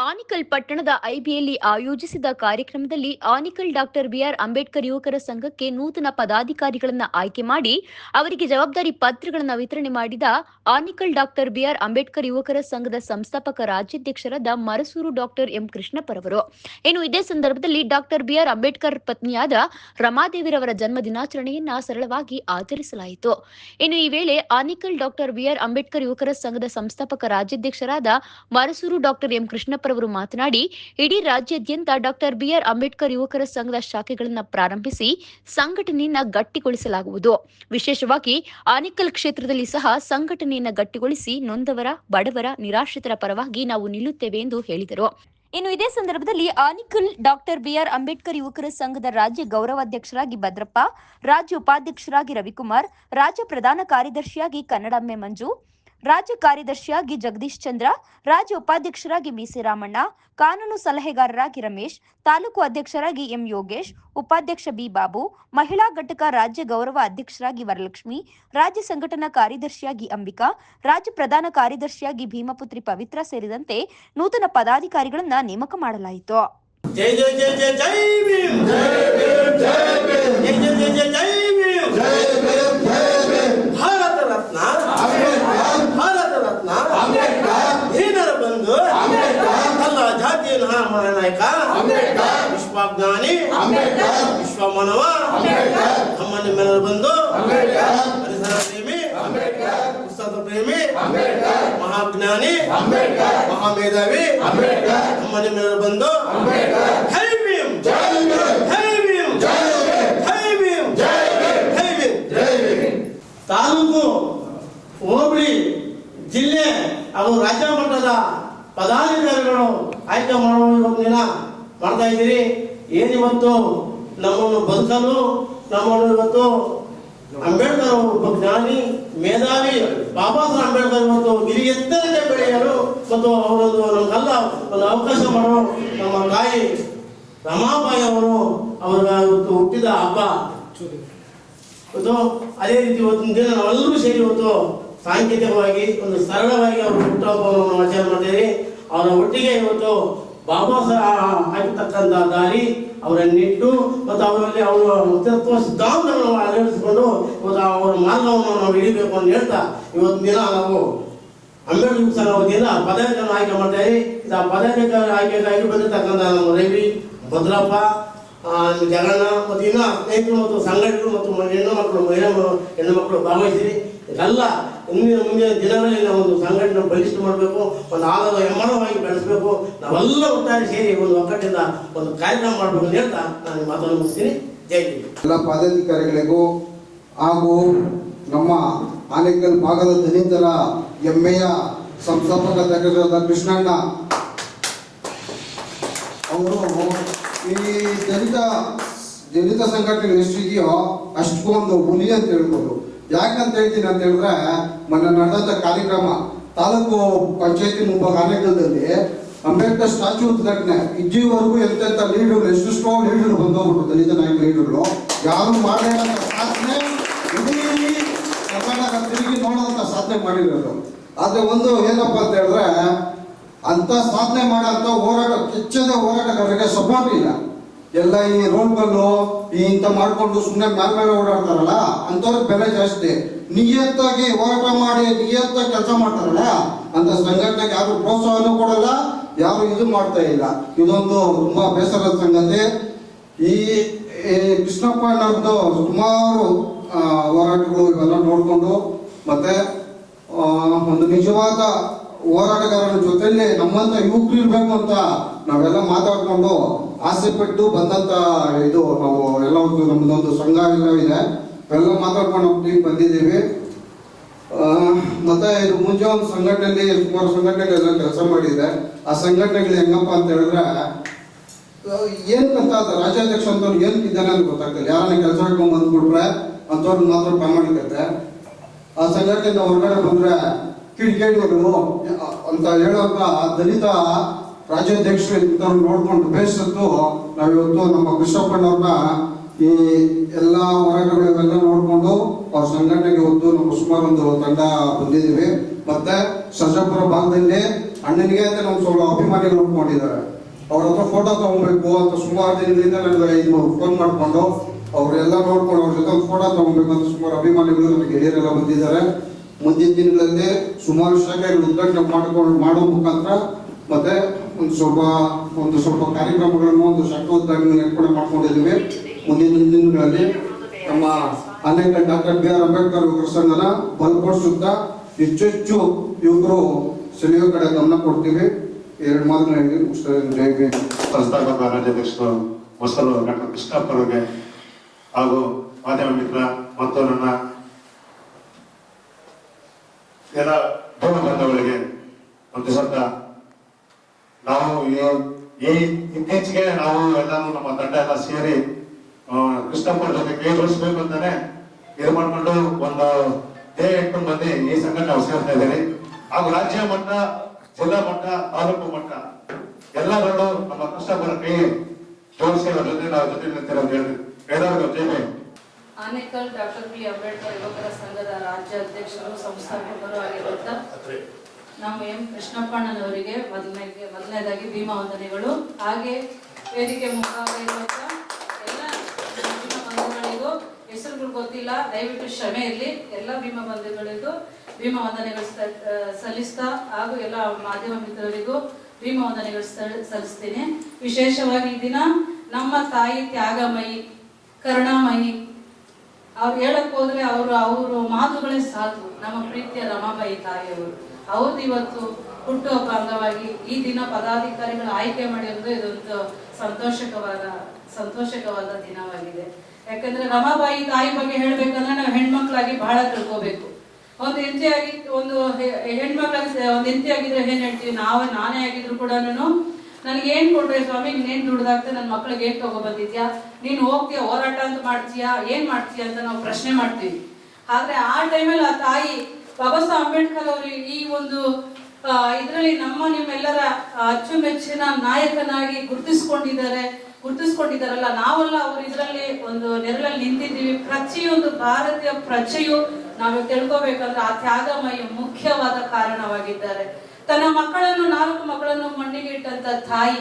ಆನಿಕಲ್ ಪಟ್ಟಣದ ಐಬಿಯಲ್ಲಿ ಆಯೋಜಿಸಿದ ಕಾರ್ಯಕ್ರಮದಲ್ಲಿ ಆನಿಕಲ್ ಡಾಕ್ಟರ್ ಬಿಆರ್ ಅಂಬೇಡ್ಕರ್ ಯುವಕರ ಸಂಘಕ್ಕೆ ನೂತನ ಪದಾಧಿಕಾರಿಗಳನ್ನು ಆಯ್ಕೆ ಮಾಡಿ ಅವರಿಗೆ ಜವಾಬ್ದಾರಿ ಪತ್ರಗಳನ್ನು ವಿತರಣೆ ಮಾಡಿದ ಆನಿಕಲ್ ಡಾಕ್ಟರ್ ಬಿಆರ್ ಅಂಬೇಡ್ಕರ್ ಯುವಕರ ಸಂಘದ ಸಂಸ್ಥಾಪಕ ರಾಜ್ಯಾಧ್ಯಕ್ಷರಾದ ಮರಸೂರು ಡಾಕ್ಟರ್ ಎಂ ಕೃಷ್ಣಪ್ಪರವರು ಇನ್ನು ಇದೇ ಸಂದರ್ಭದಲ್ಲಿ ಡಾಕ್ಟರ್ ಬಿಆರ್ ಅಂಬೇಡ್ಕರ್ ಪತ್ನಿಯಾದ ರಮಾದೇವಿರವರ ಜನ್ಮ ದಿನಾಚರಣೆಯನ್ನ ಸರಳವಾಗಿ ಆಚರಿಸಲಾಯಿತು. ಇನ್ನು ಈ ವೇಳೆ ಆನಿಕಲ್ ಡಾಕ್ಟರ್ ಬಿಆರ್ ಅಂಬೇಡ್ಕರ್ ಯುವಕರ ಸಂಘದ ಸಂಸ್ಥಾಪಕ ರಾಜ್ಯಾಧ್ಯಕ್ಷರಾದ ಮರಸೂರು ಡಾಕ್ಟರ್ ಎಂ ಕೃಷ್ಣಪ್ಪರವರು ಮಾತನಾಡಿ, ಇಡೀ ರಾಜ್ಯಾದ್ಯಂತ ಡಾಕ್ಟರ್ ಬಿಆರ್ ಅಂಬೇಡ್ಕರ್ ಯುವಕರ ಸಂಘದ ಶಾಖೆಗಳನ್ನು ಪ್ರಾರಂಭಿಸಿ ಸಂಘಟನೆಯನ್ನ ಗಟ್ಟಿಗೊಳಿಸಲಾಗುವುದು. ವಿಶೇಷವಾಗಿ ಆನಿಕಲ್ ಕ್ಷೇತ್ರದಲ್ಲಿ ಸಹ ಸಂಘಟನೆಯನ್ನ ಗಟ್ಟಿಗೊಳಿಸಿ ನೊಂದವರ, ಬಡವರ ನಿರಾಶ್ರಿತರ ಪರವಾಗಿ ನಾವು ನಿಲ್ಲುತ್ತೇವೆ ಎಂದು ಹೇಳಿದರು. ಇನ್ನು ಇದೇ ಸಂದರ್ಭದಲ್ಲಿ ಆನಿಕಲ್ ಡಾಕ್ಟರ್ ಬಿಆರ್ ಅಂಬೇಡ್ಕರ್ ಯುವಕರ ಸಂಘದ ರಾಜ್ಯ ಗೌರವಾಧ್ಯಕ್ಷರಾಗಿ ಭದ್ರಪ್ಪ, ರಾಜ್ಯ ಉಪಾಧ್ಯಕ್ಷರಾಗಿ ರವಿಕುಮಾರ್, ರಾಜ್ಯ ಪ್ರಧಾನ ಕಾರ್ಯದರ್ಶಿಯಾಗಿ ಕನ್ನಡಮ್ಮೆ ಮಂಜು ರಾಜ್ಯ ಕಾರ್ಯದರ್ಶಿಯಾಗಿ ಜಗದೀಶ್ ಚಂದ್ರ, ರಾಜ್ಯ ಉಪಾಧ್ಯಕ್ಷರಾಗಿ ಬಿಸಿ ರಾಮಣ್ಣ ಕಾನೂನು ಸಲಹೆಗಾರರಾಗಿ ರಮೇಶ್, ತಾಲೂಕು ಅಧ್ಯಕ್ಷರಾಗಿ ಎಂ ಯೋಗೇಶ್, ಉಪಾಧ್ಯಕ್ಷ ಬಿ ಬಾಬು, ಮಹಿಳಾ ಘಟಕ ರಾಜ್ಯ ಗೌರವ ಅಧ್ಯಕ್ಷರಾಗಿ ವರಲಕ್ಷ್ಮಿ, ರಾಜ್ಯ ಸಂಘಟನಾ ಕಾರ್ಯದರ್ಶಿಯಾಗಿ ಅಂಬಿಕಾ, ರಾಜ್ಯ ಪ್ರಧಾನ ಕಾರ್ಯದರ್ಶಿಯಾಗಿ ಭೀಮಪುತ್ರಿ ಪವಿತ್ರ ಸೇರಿದಂತೆ ನೂತನ ಪದಾಧಿಕಾರಿಗಳನ್ನು ನೇಮಕ ಮಾಡಲಾಯಿತು. जय ಜಾತಿಯ ನಾಯಕ ಅಂಬೇಡ್ಕರ್. ವಿಶ್ವಜ್ಞಾನಿ ಅಂಬೇಡ್ಕರ್. ವಿಶ್ವ ಮಾನವ ಅಂಬೇಡ್ಕರ್. ನಮ್ಮ ನಿಮ್ಮೆಲ್ಲರ ಬಂಧು ಅಂಬೇಡ್ಕರ್. ಪರಿಸರ ಪ್ರೇಮಿ ಅಂಬೇಡ್ಕರ್. ಪುಸ್ತಕ ಪ್ರೇಮಿ ಅಂಬೇಡ್ಕರ್. ಮಹಾಜ್ಞಾನಿ ಅಂಬೇಡ್ಕರ್. ಮಹಾಮೇಧಾವಿ ಅಂಬೇಡ್ಕರ್. ನಮ್ಮ ನಿಮ್ಮೆಲ್ಲರ ಬಂಧು ಅಂಬೇಡ್ಕರ್. ಭೀಮ್. ಜೈ ಭೀಮ್. ಭೀಮ್. ಜೈ ಭೀಮ್. ಜೈ ಭೀಮ್. ಜೈ ಭೀಮ್. ಜೈ ಭೀಮ್. ತಾಲೂಕು ಹೋಬಳಿ ಜಿಲ್ಲೆ ಹಾಗೂ ರಾಜ್ಯ ಮಟ್ಟದ ಪದಾಧಿಕಾರಿಗಳು ಆಯ್ಕೆ ಇವತ್ತು ದಿನ ಮಾಡ್ತಾ ಇದ್ದೀರಿ. ಏನಿವತ್ತು ನಮ್ಮನ್ನು ಬದುಕಲು ನಮ್ಮನ್ನು ಇವತ್ತು ಅಂಬೇಡ್ಕರ್ ಒಬ್ಬ ಜ್ಞಾನಿ, ಮೇಧಾವಿ, ಬಾಬಾ ಸಾಹೇಬ್ ಅಂಬೇಡ್ಕರ್ ಇವತ್ತು ಗಿರಿ ಎತ್ತರಕ್ಕೆ ಬೆಳೆಯಲು ಮತ್ತು ಅವರದ್ದು ನಮಗೆಲ್ಲ ಒಂದು ಅವಕಾಶ ಮಾಡೋ ನಮ್ಮ ತಾಯಿ ರಮಾಬಾಯಿ ಅವರು ಅವರ ಇವತ್ತು ಹುಟ್ಟಿದ ಹಬ್ಬ. ಇವತ್ತು ಅದೇ ರೀತಿ ಇವತ್ತಿನ ದಿನ ನಾವೆಲ್ಲರೂ ಸೇರಿ ಇವತ್ತು ಸಾಂಕೇತಿಕವಾಗಿ ಒಂದು ಸರಳವಾಗಿ ಅವರು ಹುಟ್ಟುಹಬ್ಬವನ್ನು ಆಚರಣೆ ಮಾಡ್ತೀವಿ ಅವರ ಒಟ್ಟಿಗೆ ಇವತ್ತು ಬಾಬಾ ಆಗಿರ್ತಕ್ಕಂಥ ದಾರಿ ಅವರನ್ನಿಟ್ಟು ಮತ್ತು ಅವರಲ್ಲಿ ಅವರ ತತ್ವ ಸಿದ್ಧಾಂತಗಳನ್ನು ಅಳವಡಿಸಿಕೊಂಡು ಇವತ್ತು ಅವರ ಮಾರ್ಗವನ್ನು ನಾವು ಹಿಡಿಬೇಕು ಅಂತ ಹೇಳ್ತಾ ಇವತ್ತು ದಿನ ನಾವು ಅಂಬೇಡ್ಕರ್ ಸರ್ ದಿನ ಪದಾಧಿಕಾರಿ ಆಯ್ಕೆ ಮಾಡ್ತಾ ಇದ್ದೀವಿ. ಇದು ಆ ಪದಾಧಿಕಾರಿ ಆಯ್ಕೆಗಾಗಿ ಬಂದಿರತಕ್ಕಂಥ ನಮ್ಮ ರವಿ, ಭದ್ರಪ್ಪ ಜಗಣ್ಣ ಮತ್ತು ಇನ್ನ ಸ್ನೇಹಿತರು ಮತ್ತು ಸಂಘಟನೆ ಮತ್ತು ಹೆಣ್ಣು ಮಕ್ಕಳು, ಮಹಿಳಾ ಹೆಣ್ಣು ಮಕ್ಕಳು ಭಾಗವಹಿಸಿರಿ ಇದೆಲ್ಲ ಮುಂದಿನ ಮುಂದಿನ ದಿನಗಳಲ್ಲಿ ನಾವು ಒಂದು ಸಂಘಟನೆ ಬಲಿಷ್ಠ ಮಾಡಬೇಕು, ಒಂದು ಆದ ಹೆಮ್ಮರವಾಗಿ ಬೆಳೆಸಬೇಕು, ನಾವೆಲ್ಲ ಒಟ್ಟಾರೆ ಸೇರಿ ಒಂದು ಒಕ್ಕಟ್ಟಿಂದ ಒಂದು ಕಾರ್ಯಕ್ರಮ ಮಾಡಬೇಕು ಅಂತ ಹೇಳ್ತಾ ನಾನು ಮಾತನ್ನು ಮುಗಿಸ್ತೀನಿ ಜೈ. ಎಲ್ಲ ಪದಾಧಿಕಾರಿಗಳಿಗೂ ಹಾಗೂ ನಮ್ಮ ಆನೇಕಲ್ ಭಾಗದ ದಲಿತರ ಹೆಮ್ಮೆಯ ಸಂಸ್ಥಾಪಕ ಅಧ್ಯಕ್ಷರಾದ ಕೃಷ್ಣಣ್ಣ ಅವರು, ಈ ದಲಿತ ದಲಿತ ಸಂಘಟನೆ ಎಷ್ಟಿದೆಯೋ ಅಷ್ಟಕ್ಕೊಂದು ಹುಲಿ ಅಂತ ಹೇಳ್ಬೋದು ಯಾಕಂತ ಹೇಳ್ತೀನಿ ಅಂತ ಹೇಳಿದ್ರೆ, ಮೊನ್ನೆ ನಡೆದಂಥ ಕಾರ್ಯಕ್ರಮ, ತಾಲೂಕು ಪಂಚಾಯತಿ ಮುಂಭಾಗ ಆನೇಕಲ್ದಲ್ಲಿ ಅಂಬೇಡ್ಕರ್ ಸ್ಟ್ಯಾಚ್ಯೂ ಉದ್ಘಾಟನೆ. ಇಜ್ಜಿವರೆಗೂ ಎಂತೆಂಥ ಲೀಡರ್ ಸ್ಟ್ರಾಂಗ್ ಲೀಡರ್ ಬಂದೋಗ್ಬಿಟ್ಟು ದಲಿತ ನಾಯಕ ಲೀಡರ್ಗಳು. ಯಾರು ಮಾಡಿರೋ ಸಾಧನೆ ಇಡೀ ಕರ್ನಾಟಕ ತಿರುಗಿ ನೋಡೋಂಥ ಸಾಧನೆ ಮಾಡಿರೋದು. ಆದ್ರೆ ಒಂದು ಏನಪ್ಪ ಅಂತ ಹೇಳಿದ್ರೆ ಅಂತ ಸಾಧನೆ ಮಾಡೋಂಥ ಹೋರಾಟ, ಕೆಚ್ಚದ ಹೋರಾಟಗಾರರಿಗೆ ಸಪೋರ್ಟ್ ಇಲ್ಲ. ಎಲ್ಲ ಈ ರೋಡ್ಗಳು ಈ ಇಂಥ ಮಾಡ್ಕೊಂಡು ಸುಮ್ಮನೆ ಮ್ಯಾಲ್ ಮೇಲೆ ಓಡಾಡ್ತಾರಲ್ಲ ಅಂಥವ್ರಿಗೆ ಬೆಲೆ ಜಾಸ್ತಿ. ನಿಯತ್ತಾಗಿ ಹೋರಾಟ ಮಾಡಿ, ನಿಯತ್ತ ಕೆಲಸ ಮಾಡ್ತಾರಲ್ಲ ಅಂತ ಸಂಘಟನೆಗೆ ಯಾರು ಪ್ರೋತ್ಸಾಹನೂ ಕೊಡಲ್ಲ, ಯಾರು ಇದು ಮಾಡ್ತಾ ಇಲ್ಲ. ಇದೊಂದು ತುಂಬಾ ಬೇಸರದ ಸಂಗತಿ. ಈ ಈ ಕೃಷ್ಣಪ್ಪ ಅಣ್ಣವ್ರದ್ದು ಸುಮಾರು ಹೋರಾಟಗಳು ಇವೆಲ್ಲ ನೋಡಿಕೊಂಡು, ಮತ್ತೆ ಒಂದು ನಿಜವಾದ ಹೋರಾಟಗಾರರ ಜೊತೆಯಲ್ಲಿ ನಮ್ಮಂತ ಯುವಕರು ಇರ್ಬೇಕು ಅಂತ ನಾವೆಲ್ಲ ಮಾತಾಡ್ಕೊಂಡು ಆಸೆ ಪಟ್ಟು ಬಂದಂತ ಇದು ನಾವು ಎಲ್ಲ ಒಂದು ನಮ್ದೊಂದು ಸಂಘ ಎಲ್ಲ ಇದೆ. ಎಲ್ಲ ಮಾತಾಡ್ಕೊಂಡು ಹೋಗ್ತೀವಿ ಬಂದಿದ್ದೀವಿ. ಮತ್ತೆ ಇದು ಮುಂಚೆ ಒಂದು ಸಂಘಟನೆಯಲ್ಲಿ ಸುಮಾರು ಸಂಘಟನೆಗಳೆಲ್ಲ ಕೆಲಸ ಮಾಡಿದೆ. ಆ ಸಂಘಟನೆಗಳು ಹೆಂಗಪ್ಪ ಅಂತ ಹೇಳಿದ್ರೆ ಏನ್ ಅಂತ ಅದು ರಾಜ್ಯಾಧ್ಯಕ್ಷ ಅಂತವ್ರು ಏನ್ ಇದ್ದಾನೆ ಅಂತ ಗೊತ್ತಾಗ್ತಿಲ್ಲ. ಯಾರನ್ನ ಕೆಲಸ ಹಿಡ್ಕೊಂಡ್ ಬಂದ್ಬಿಟ್ರೆ ಅಂತವ್ರು ಮಾತ್ರ ಪ್ರಾಮಾಣಿಕತೆ. ಆ ಸಂಘಟನೆಯಿಂದ ಹೊರಗಡೆ ಬಂದ್ರೆ ಕಿಡಿಗೇಡಿಗಳು ಅಂತ ಹೇಳುವಾಗ ದಲಿತ ರಾಜ್ಯಾಧ್ಯಕ್ಷರು ಇಂಥವ್ರು ನೋಡ್ಕೊಂಡು ಬೇಸತ್ತು, ನಾವಿವತ್ತು ನಮ್ಮ ಕೃಷ್ಣಪ್ಪನವ್ರನ್ನ ಈ ಎಲ್ಲ ಹೋರಾಟಗಳು ನೋಡಿಕೊಂಡು ಅವ್ರ ಸಂಘಟನೆಗೆ ಹೊತ್ತು ನಮ್ಮ ಸುಮಾರು ಒಂದು ತಂಡ ಬಂದಿದ್ದೀವಿ. ಮತ್ತೆ ಸರ್ಜಾಪುರ ಭಾಗದಲ್ಲಿ ಅಣ್ಣನಿಗೆ ಅಂತ ನಮ್ಮ ಸ್ವಲ್ಪ ಅಭಿಮಾನಿಗಳು ಮಾಡಿದ್ದಾರೆ ಅವ್ರ ಹತ್ರ ಫೋಟೋ ತಗೊಬೇಕು ಅಂತ ಸುಮಾರು ದಿನಗಳಿಂದ ನನಗೆ ಇದು ಫೋನ್ ಮಾಡಿಕೊಂಡು ಅವರೆಲ್ಲ ನೋಡ್ಕೊಂಡು ಅವ್ರ ಜೊತೆ ಫೋಟೋ ತಗೊಬೇಕು ಅಂತ ಸುಮಾರು ಅಭಿಮಾನಿಗಳು ನನಗೆ ಗೆಳೆಯರೆಲ್ಲ ಬಂದಿದ್ದಾರೆ. ಮುಂದಿನ ದಿನಗಳಲ್ಲಿ ಸುಮಾರು ಶಾಖೆಗಳು ಉದ್ಘಾಟನೆ ಮಾಡಿಕೊಂಡು ಮಾಡೋ ಮುಖಾಂತರ ಮತ್ತೆ ಒಂದು ಸ್ವಲ್ಪ ಒಂದು ಸ್ವಲ್ಪ ಕಾರ್ಯಕ್ರಮಗಳನ್ನು, ಒಂದು ಶಾಖೆ ಉದ್ಘಾಟನೆ ಏರ್ಪಾಡು ಮಾಡ್ಕೊಂಡಿದ್ದೀವಿ. ಮುಂದಿನ ದಿನಗಳಲ್ಲಿ ನಮ್ಮ ಅನೇಕ ಡಾಕ್ಟರ್ ಬಿ ಆರ್ ಅಂಬೇಡ್ಕರ್ ಯುವಕರ ಸಂಘನ ಬಲಪಡಿಸುತ್ತಾ ಹೆಚ್ಚು ಹೆಚ್ಚು ಯುವಕರು ಸೆಳೆಯುವ ಕಡೆ ಗಮನ ಕೊಡ್ತೀವಿ. ಎರಡು ಮಾತುಗಳು ಸಂಸ್ಥಾಪಕ ರಾಜ್ಯಾಧ್ಯಕ್ಷರು ಮೊಸರು ಡಾಕ್ಟರ್ ಕೃಷ್ಣಪ್ಪ ಅವರಿಗೆ ಹಾಗೂ ಮಾಧ್ಯಮ ಮಿತ್ರ ಮತ್ತು ನನ್ನ ಎಲ್ಲ ಬಂಧುಗಳಿಗೆ ಒಂದು ನಾವು ಈ- ಈ ಇತ್ತೀಚೆಗೆ ನಾವು ಎಲ್ಲಾನು ನಮ್ಮ ತಂಡ ಎಲ್ಲ ಸೇರಿ ಕೃಷ್ಣಪ್ಪ ಜೊತೆ ಕೈ ಜೋಡಿಸ್ಬೇಕು ಅಂತಾನೆ ಇದು ಮಾಡ್ಕೊಂಡು ಒಂದು ದೇಹ ಇಟ್ಕೊಂಡು ಬಂದು ಈ ಸಂಘಟನೆ ನಾವು ಸೇರ್ತಾ ಇದ್ದೀವಿ ಹಾಗೂ ರಾಜ್ಯ ಮಟ್ಟ ಜಿಲ್ಲಾ ಮಟ್ಟ ತಾಲೂಕು ಮಟ್ಟ ಎಲ್ಲರಲ್ಲೂ ನಮ್ಮ ಕೃಷ್ಣಪ್ಪರ ಕೈ ಜೋಡಿಸಿ ಅವ್ರ ಜೊತೆ ನಾವು ಜೊತೆ ನಿಂತಿರೋ ಅಂತ ಹೇಳ್ತೀವಿ ಎಲ್ಲರಿಗೂ ಜೊತೆ. ಆನೇಕಲ್ ಡಾಕ್ಟರ್ ಬಿ ಅಂಬೇಡ್ಕರ್ ಯುವಕರ ಸಂಘದ ರಾಜ್ಯ ಅಧ್ಯಕ್ಷರು ಸಂಸ್ಥಾಪಕರು ಆಗಿರುವಂತ ನಮ್ಮ ಎಂ ಕೃಷ್ಣಪ್ಪಣ್ಣನವರಿಗೆ ಮೊದಲನೇ ಮೊದಲನೇದಾಗಿ ಭೀಮಾ ವಂದನೆಗಳು. ಹಾಗೆ ವೇದಿಕೆ ಮುಖಾಂತರ ಎಲ್ಲ ಭೀಮಾ ಬಂಧುಗಳಿಗೂ ಹೆಸರುಗಳು ಗೊತ್ತಿಲ್ಲ. ದಯವಿಟ್ಟು ಶ್ರಮೆ ಇರಲಿ. ಎಲ್ಲ ಭೀಮಾ ಬಂಧುಗಳಿಗೂ ಭೀಮಾ ವಂದನೆಗಳು ಸಲ್ಲಿಸ್ತಾ ಹಾಗೂ ಎಲ್ಲ ಮಾಧ್ಯಮ ಮಿತ್ರರಿಗೂ ಭೀಮಾ ವಂದನೆಗಳು ಸಲ್ಲಿಸ್ತೀನಿ. ವಿಶೇಷವಾಗಿ ಈ ದಿನ ನಮ್ಮ ತಾಯಿ ತ್ಯಾಗಮಯಿ, ಕರುಣಾಮಯಿ, ಅವ್ರು ಹೇಳಕ್ ಹೋದ್ರೆ ಅವರು ಅವರು ಮಾತುಗಳೇ ಸಾಕು. ನಮ್ಮ ಪ್ರೀತಿಯ ರಮಾಬಾಯಿ ತಾಯಿಯವರು. ಅವ್ರದ್ದು ಇವತ್ತು ಹುಟ್ಟುಹಬ್ಬ ಅಂಗವಾಗಿ ಈ ದಿನ ಪದಾಧಿಕಾರಿಗಳು ಆಯ್ಕೆ ಮಾಡಿರೋದು ಇದೊಂದು ಸಂತೋಷಕವಾದ ಸಂತೋಷಕವಾದ ದಿನವಾಗಿದೆ. ಯಾಕಂದ್ರೆ ರಮಾಬಾಯಿ ತಾಯಿ ಬಗ್ಗೆ ಹೇಳ್ಬೇಕಂದ್ರೆ ನಾವು ಹೆಣ್ಮಕ್ಳಾಗಿ ಬಹಳ ತಿಳ್ಕೋಬೇಕು. ಒಂದು ಆಗಿ, ಒಂದು ಹೆಣ್ಮಕ್ಳಾಗಿ ಒಂದು ಒಂದು ಹೆಂಡತಿಯಾಗಿದ್ರೆ ಏನ್ ಹೇಳ್ತೀವಿ? ನಾವೇ, ನಾನೇ ಆಗಿದ್ರು ಕೂಡ ನನಗೆ ಏನ್ ಕೊಡ್ರೆ ಸ್ವಾಮಿ? ನೀನ್ ದುಡ್ದಾಗ್ತದೆ ನನ್ನ ಮಕ್ಳಿಗೆ ಏನ್ ತಗೋ ಬಂದಿದ್ಯಾ ನೀನ್ ಹೋಗ್ತೀಯ, ಹೋರಾಟ ಅಂತ ಮಾಡ್ತೀಯಾ? ಏನ್ ಮಾಡ್ತೀಯಾ ಅಂತ ನಾವು ಪ್ರಶ್ನೆ ಮಾಡ್ತೀವಿ. ಆದ್ರೆ ಆ ಟೈಮಲ್ಲಿ ಆ ತಾಯಿ ಬಾಬಾ ಸಾಹೇಬ್ ಅಂಬೇಡ್ಕರ್ ಅವರು ಈ ಒಂದು ಇದರಲ್ಲಿ ನಮ್ಮ ನಿಮ್ಮೆಲ್ಲರ ಅಚ್ಚುಮೆಚ್ಚಿನ ನಾಯಕನಾಗಿ ಗುರುತಿಸ್ಕೊಂಡಿದ್ದಾರೆ, ಗುರುತಿಸ್ಕೊಂಡಿದ್ದಾರಲ್ಲ, ನಾವೆಲ್ಲ ಅವ್ರು ಇದರಲ್ಲಿ ಒಂದು ನೆರಳಲ್ಲಿ ನಿಂತಿದ್ದೀವಿ. ಪ್ರತಿಯೊಂದು ಭಾರತೀಯ ಪ್ರಜೆಯು ನಾವು ತಿಳ್ಕೊಬೇಕಂದ್ರೆ ಆ ತ್ಯಾಗಮಯ ಮುಖ್ಯವಾದ ಕಾರಣವಾಗಿದ್ದಾರೆ. ತನ್ನ ಮಕ್ಕಳನ್ನು, ನಾಲ್ಕು ಮಕ್ಕಳನ್ನು ಮಣ್ಣಿಗೆ ಇಟ್ಟಂತ ತಾಯಿ,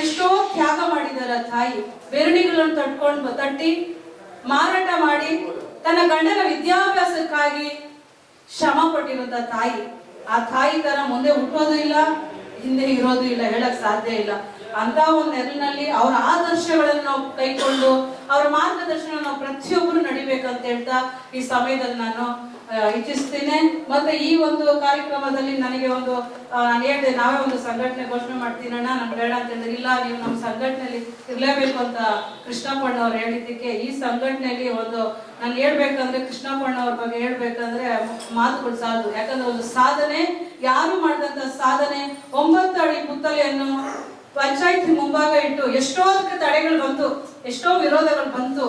ಎಷ್ಟೋ ತ್ಯಾಗ ಮಾಡಿದಾರ ತಾಯಿ. ಬೆರಣಿಗಳನ್ನು ತಟ್ಕೊಂಡು ತಟ್ಟಿ ಮಾರಾಟ ಮಾಡಿ, ತನ್ನ ಗಂಡನ ವಿದ್ಯಾಭ್ಯಾಸಕ್ಕಾಗಿ ಶ್ರಮ ಪಟ್ಟಿರುವಂತ ತಾಯಿ. ಆ ತಾಯಿ ತರ ಮುಂದೆ ಹುಟ್ಟೋದು ಇಲ್ಲ, ಹಿಂದೆ ಇರೋದು ಇಲ್ಲ, ಹೇಳಕ್ ಸಾಧ್ಯ ಇಲ್ಲ. ಅಂತ ಒಂದು ನೆರಳಿನಲ್ಲಿ ಅವರ ಆದರ್ಶಗಳನ್ನು ನಾವು ಕೈಕೊಂಡು ಅವರ ಮಾರ್ಗದರ್ಶನ ನಾವು ಪ್ರತಿಯೊಬ್ಬರು ನಡಿಬೇಕಂತ ಹೇಳ್ತಾ ಈ ಸಮಯದಲ್ಲಿ ನಾನು ಇಚ್ಛಿಸ್ತೇನೆ. ಮತ್ತೆ ಈ ಒಂದು ಕಾರ್ಯಕ್ರಮದಲ್ಲಿ ನನಗೆ ಒಂದು ನಾನು ಹೇಳಿದೆ, ನಾವೇ ಒಂದು ಸಂಘಟನೆ ಘೋಷಣೆ ಮಾಡ್ತೀನಣ್ಣ ನಾನು ಬೇಡ ಅಂತ ಹೇಳಿದ್ರೆ. ಇಲ್ಲ, ನೀವು ನಮ್ಮ ಸಂಘಟನೆಯಲ್ಲಿ ಇರ್ಲೇಬೇಕು ಅಂತ ಕೃಷ್ಣಪ್ಪಣ್ಣ ಅವ್ರು ಹೇಳಿದ್ದಕ್ಕೆ ಈ ಸಂಘಟನೆಯಲ್ಲಿ ಒಂದು, ನಾನು ಹೇಳ್ಬೇಕಂದ್ರೆ ಕೃಷ್ಣಪ್ಪಣ್ಣ ಅವ್ರ ಬಗ್ಗೆ ಹೇಳ್ಬೇಕಂದ್ರೆ ಮಾತುಗಳು ಸಾಧು ಯಾಕಂದ್ರೆ ಒಂದು ಸಾಧನೆ, ಯಾರು ಮಾಡಿದಂತ ಸಾಧನೆ, ಒಂಬತ್ತು ಅಡಿ ಪುತ್ತಲೆಯನ್ನು ಪಂಚಾಯತ್ ಮುಂಭಾಗ ಇಟ್ಟು ಎಷ್ಟೋ ಅದಕ್ಕೆ ತಡೆಗಳು ಬಂತು, ಎಷ್ಟೋ ವಿರೋಧಗಳು ಬಂತು,